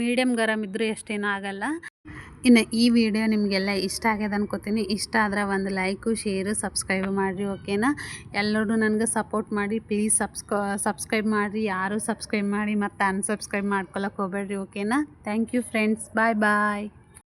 ಮೀಡಿಯಮ್ ಗರಮ್ ಇದ್ದರೂ ಎಷ್ಟೇನೂ ಆಗಲ್ಲ. ಇನ್ನು ಈ ವಿಡಿಯೋ ನಿಮಗೆಲ್ಲ ಇಷ್ಟ ಆಗ್ಯದ ಅನ್ಕೋತೀನಿ. ಇಷ್ಟ ಆದ್ರೆ ಒಂದು ಲೈಕು ಶೇರು ಸಬ್ಸ್ಕ್ರೈಬ್ ಮಾಡಿರಿ ಓಕೆನಾ ಎಲ್ಲರೂ ನನಗೆ ಸಪೋರ್ಟ್ ಮಾಡಿ. ಪ್ಲೀಸ್ ಸಬ್ಸ್ಕ ಸಬ್ಸ್ಕ್ರೈಬ್ ಮಾಡಿರಿ. ಯಾರು ಸಬ್ಸ್ಕ್ರೈಬ್ ಮಾಡಿ ಮತ್ತು ಅನ್ಸಬ್ಸ್ಕ್ರೈಬ್ ಮಾಡ್ಕೊಳಕ್ಕೆ ಹೋಗ್ಬೇಡ್ರಿ ಓಕೆನಾ thank you friends bye bye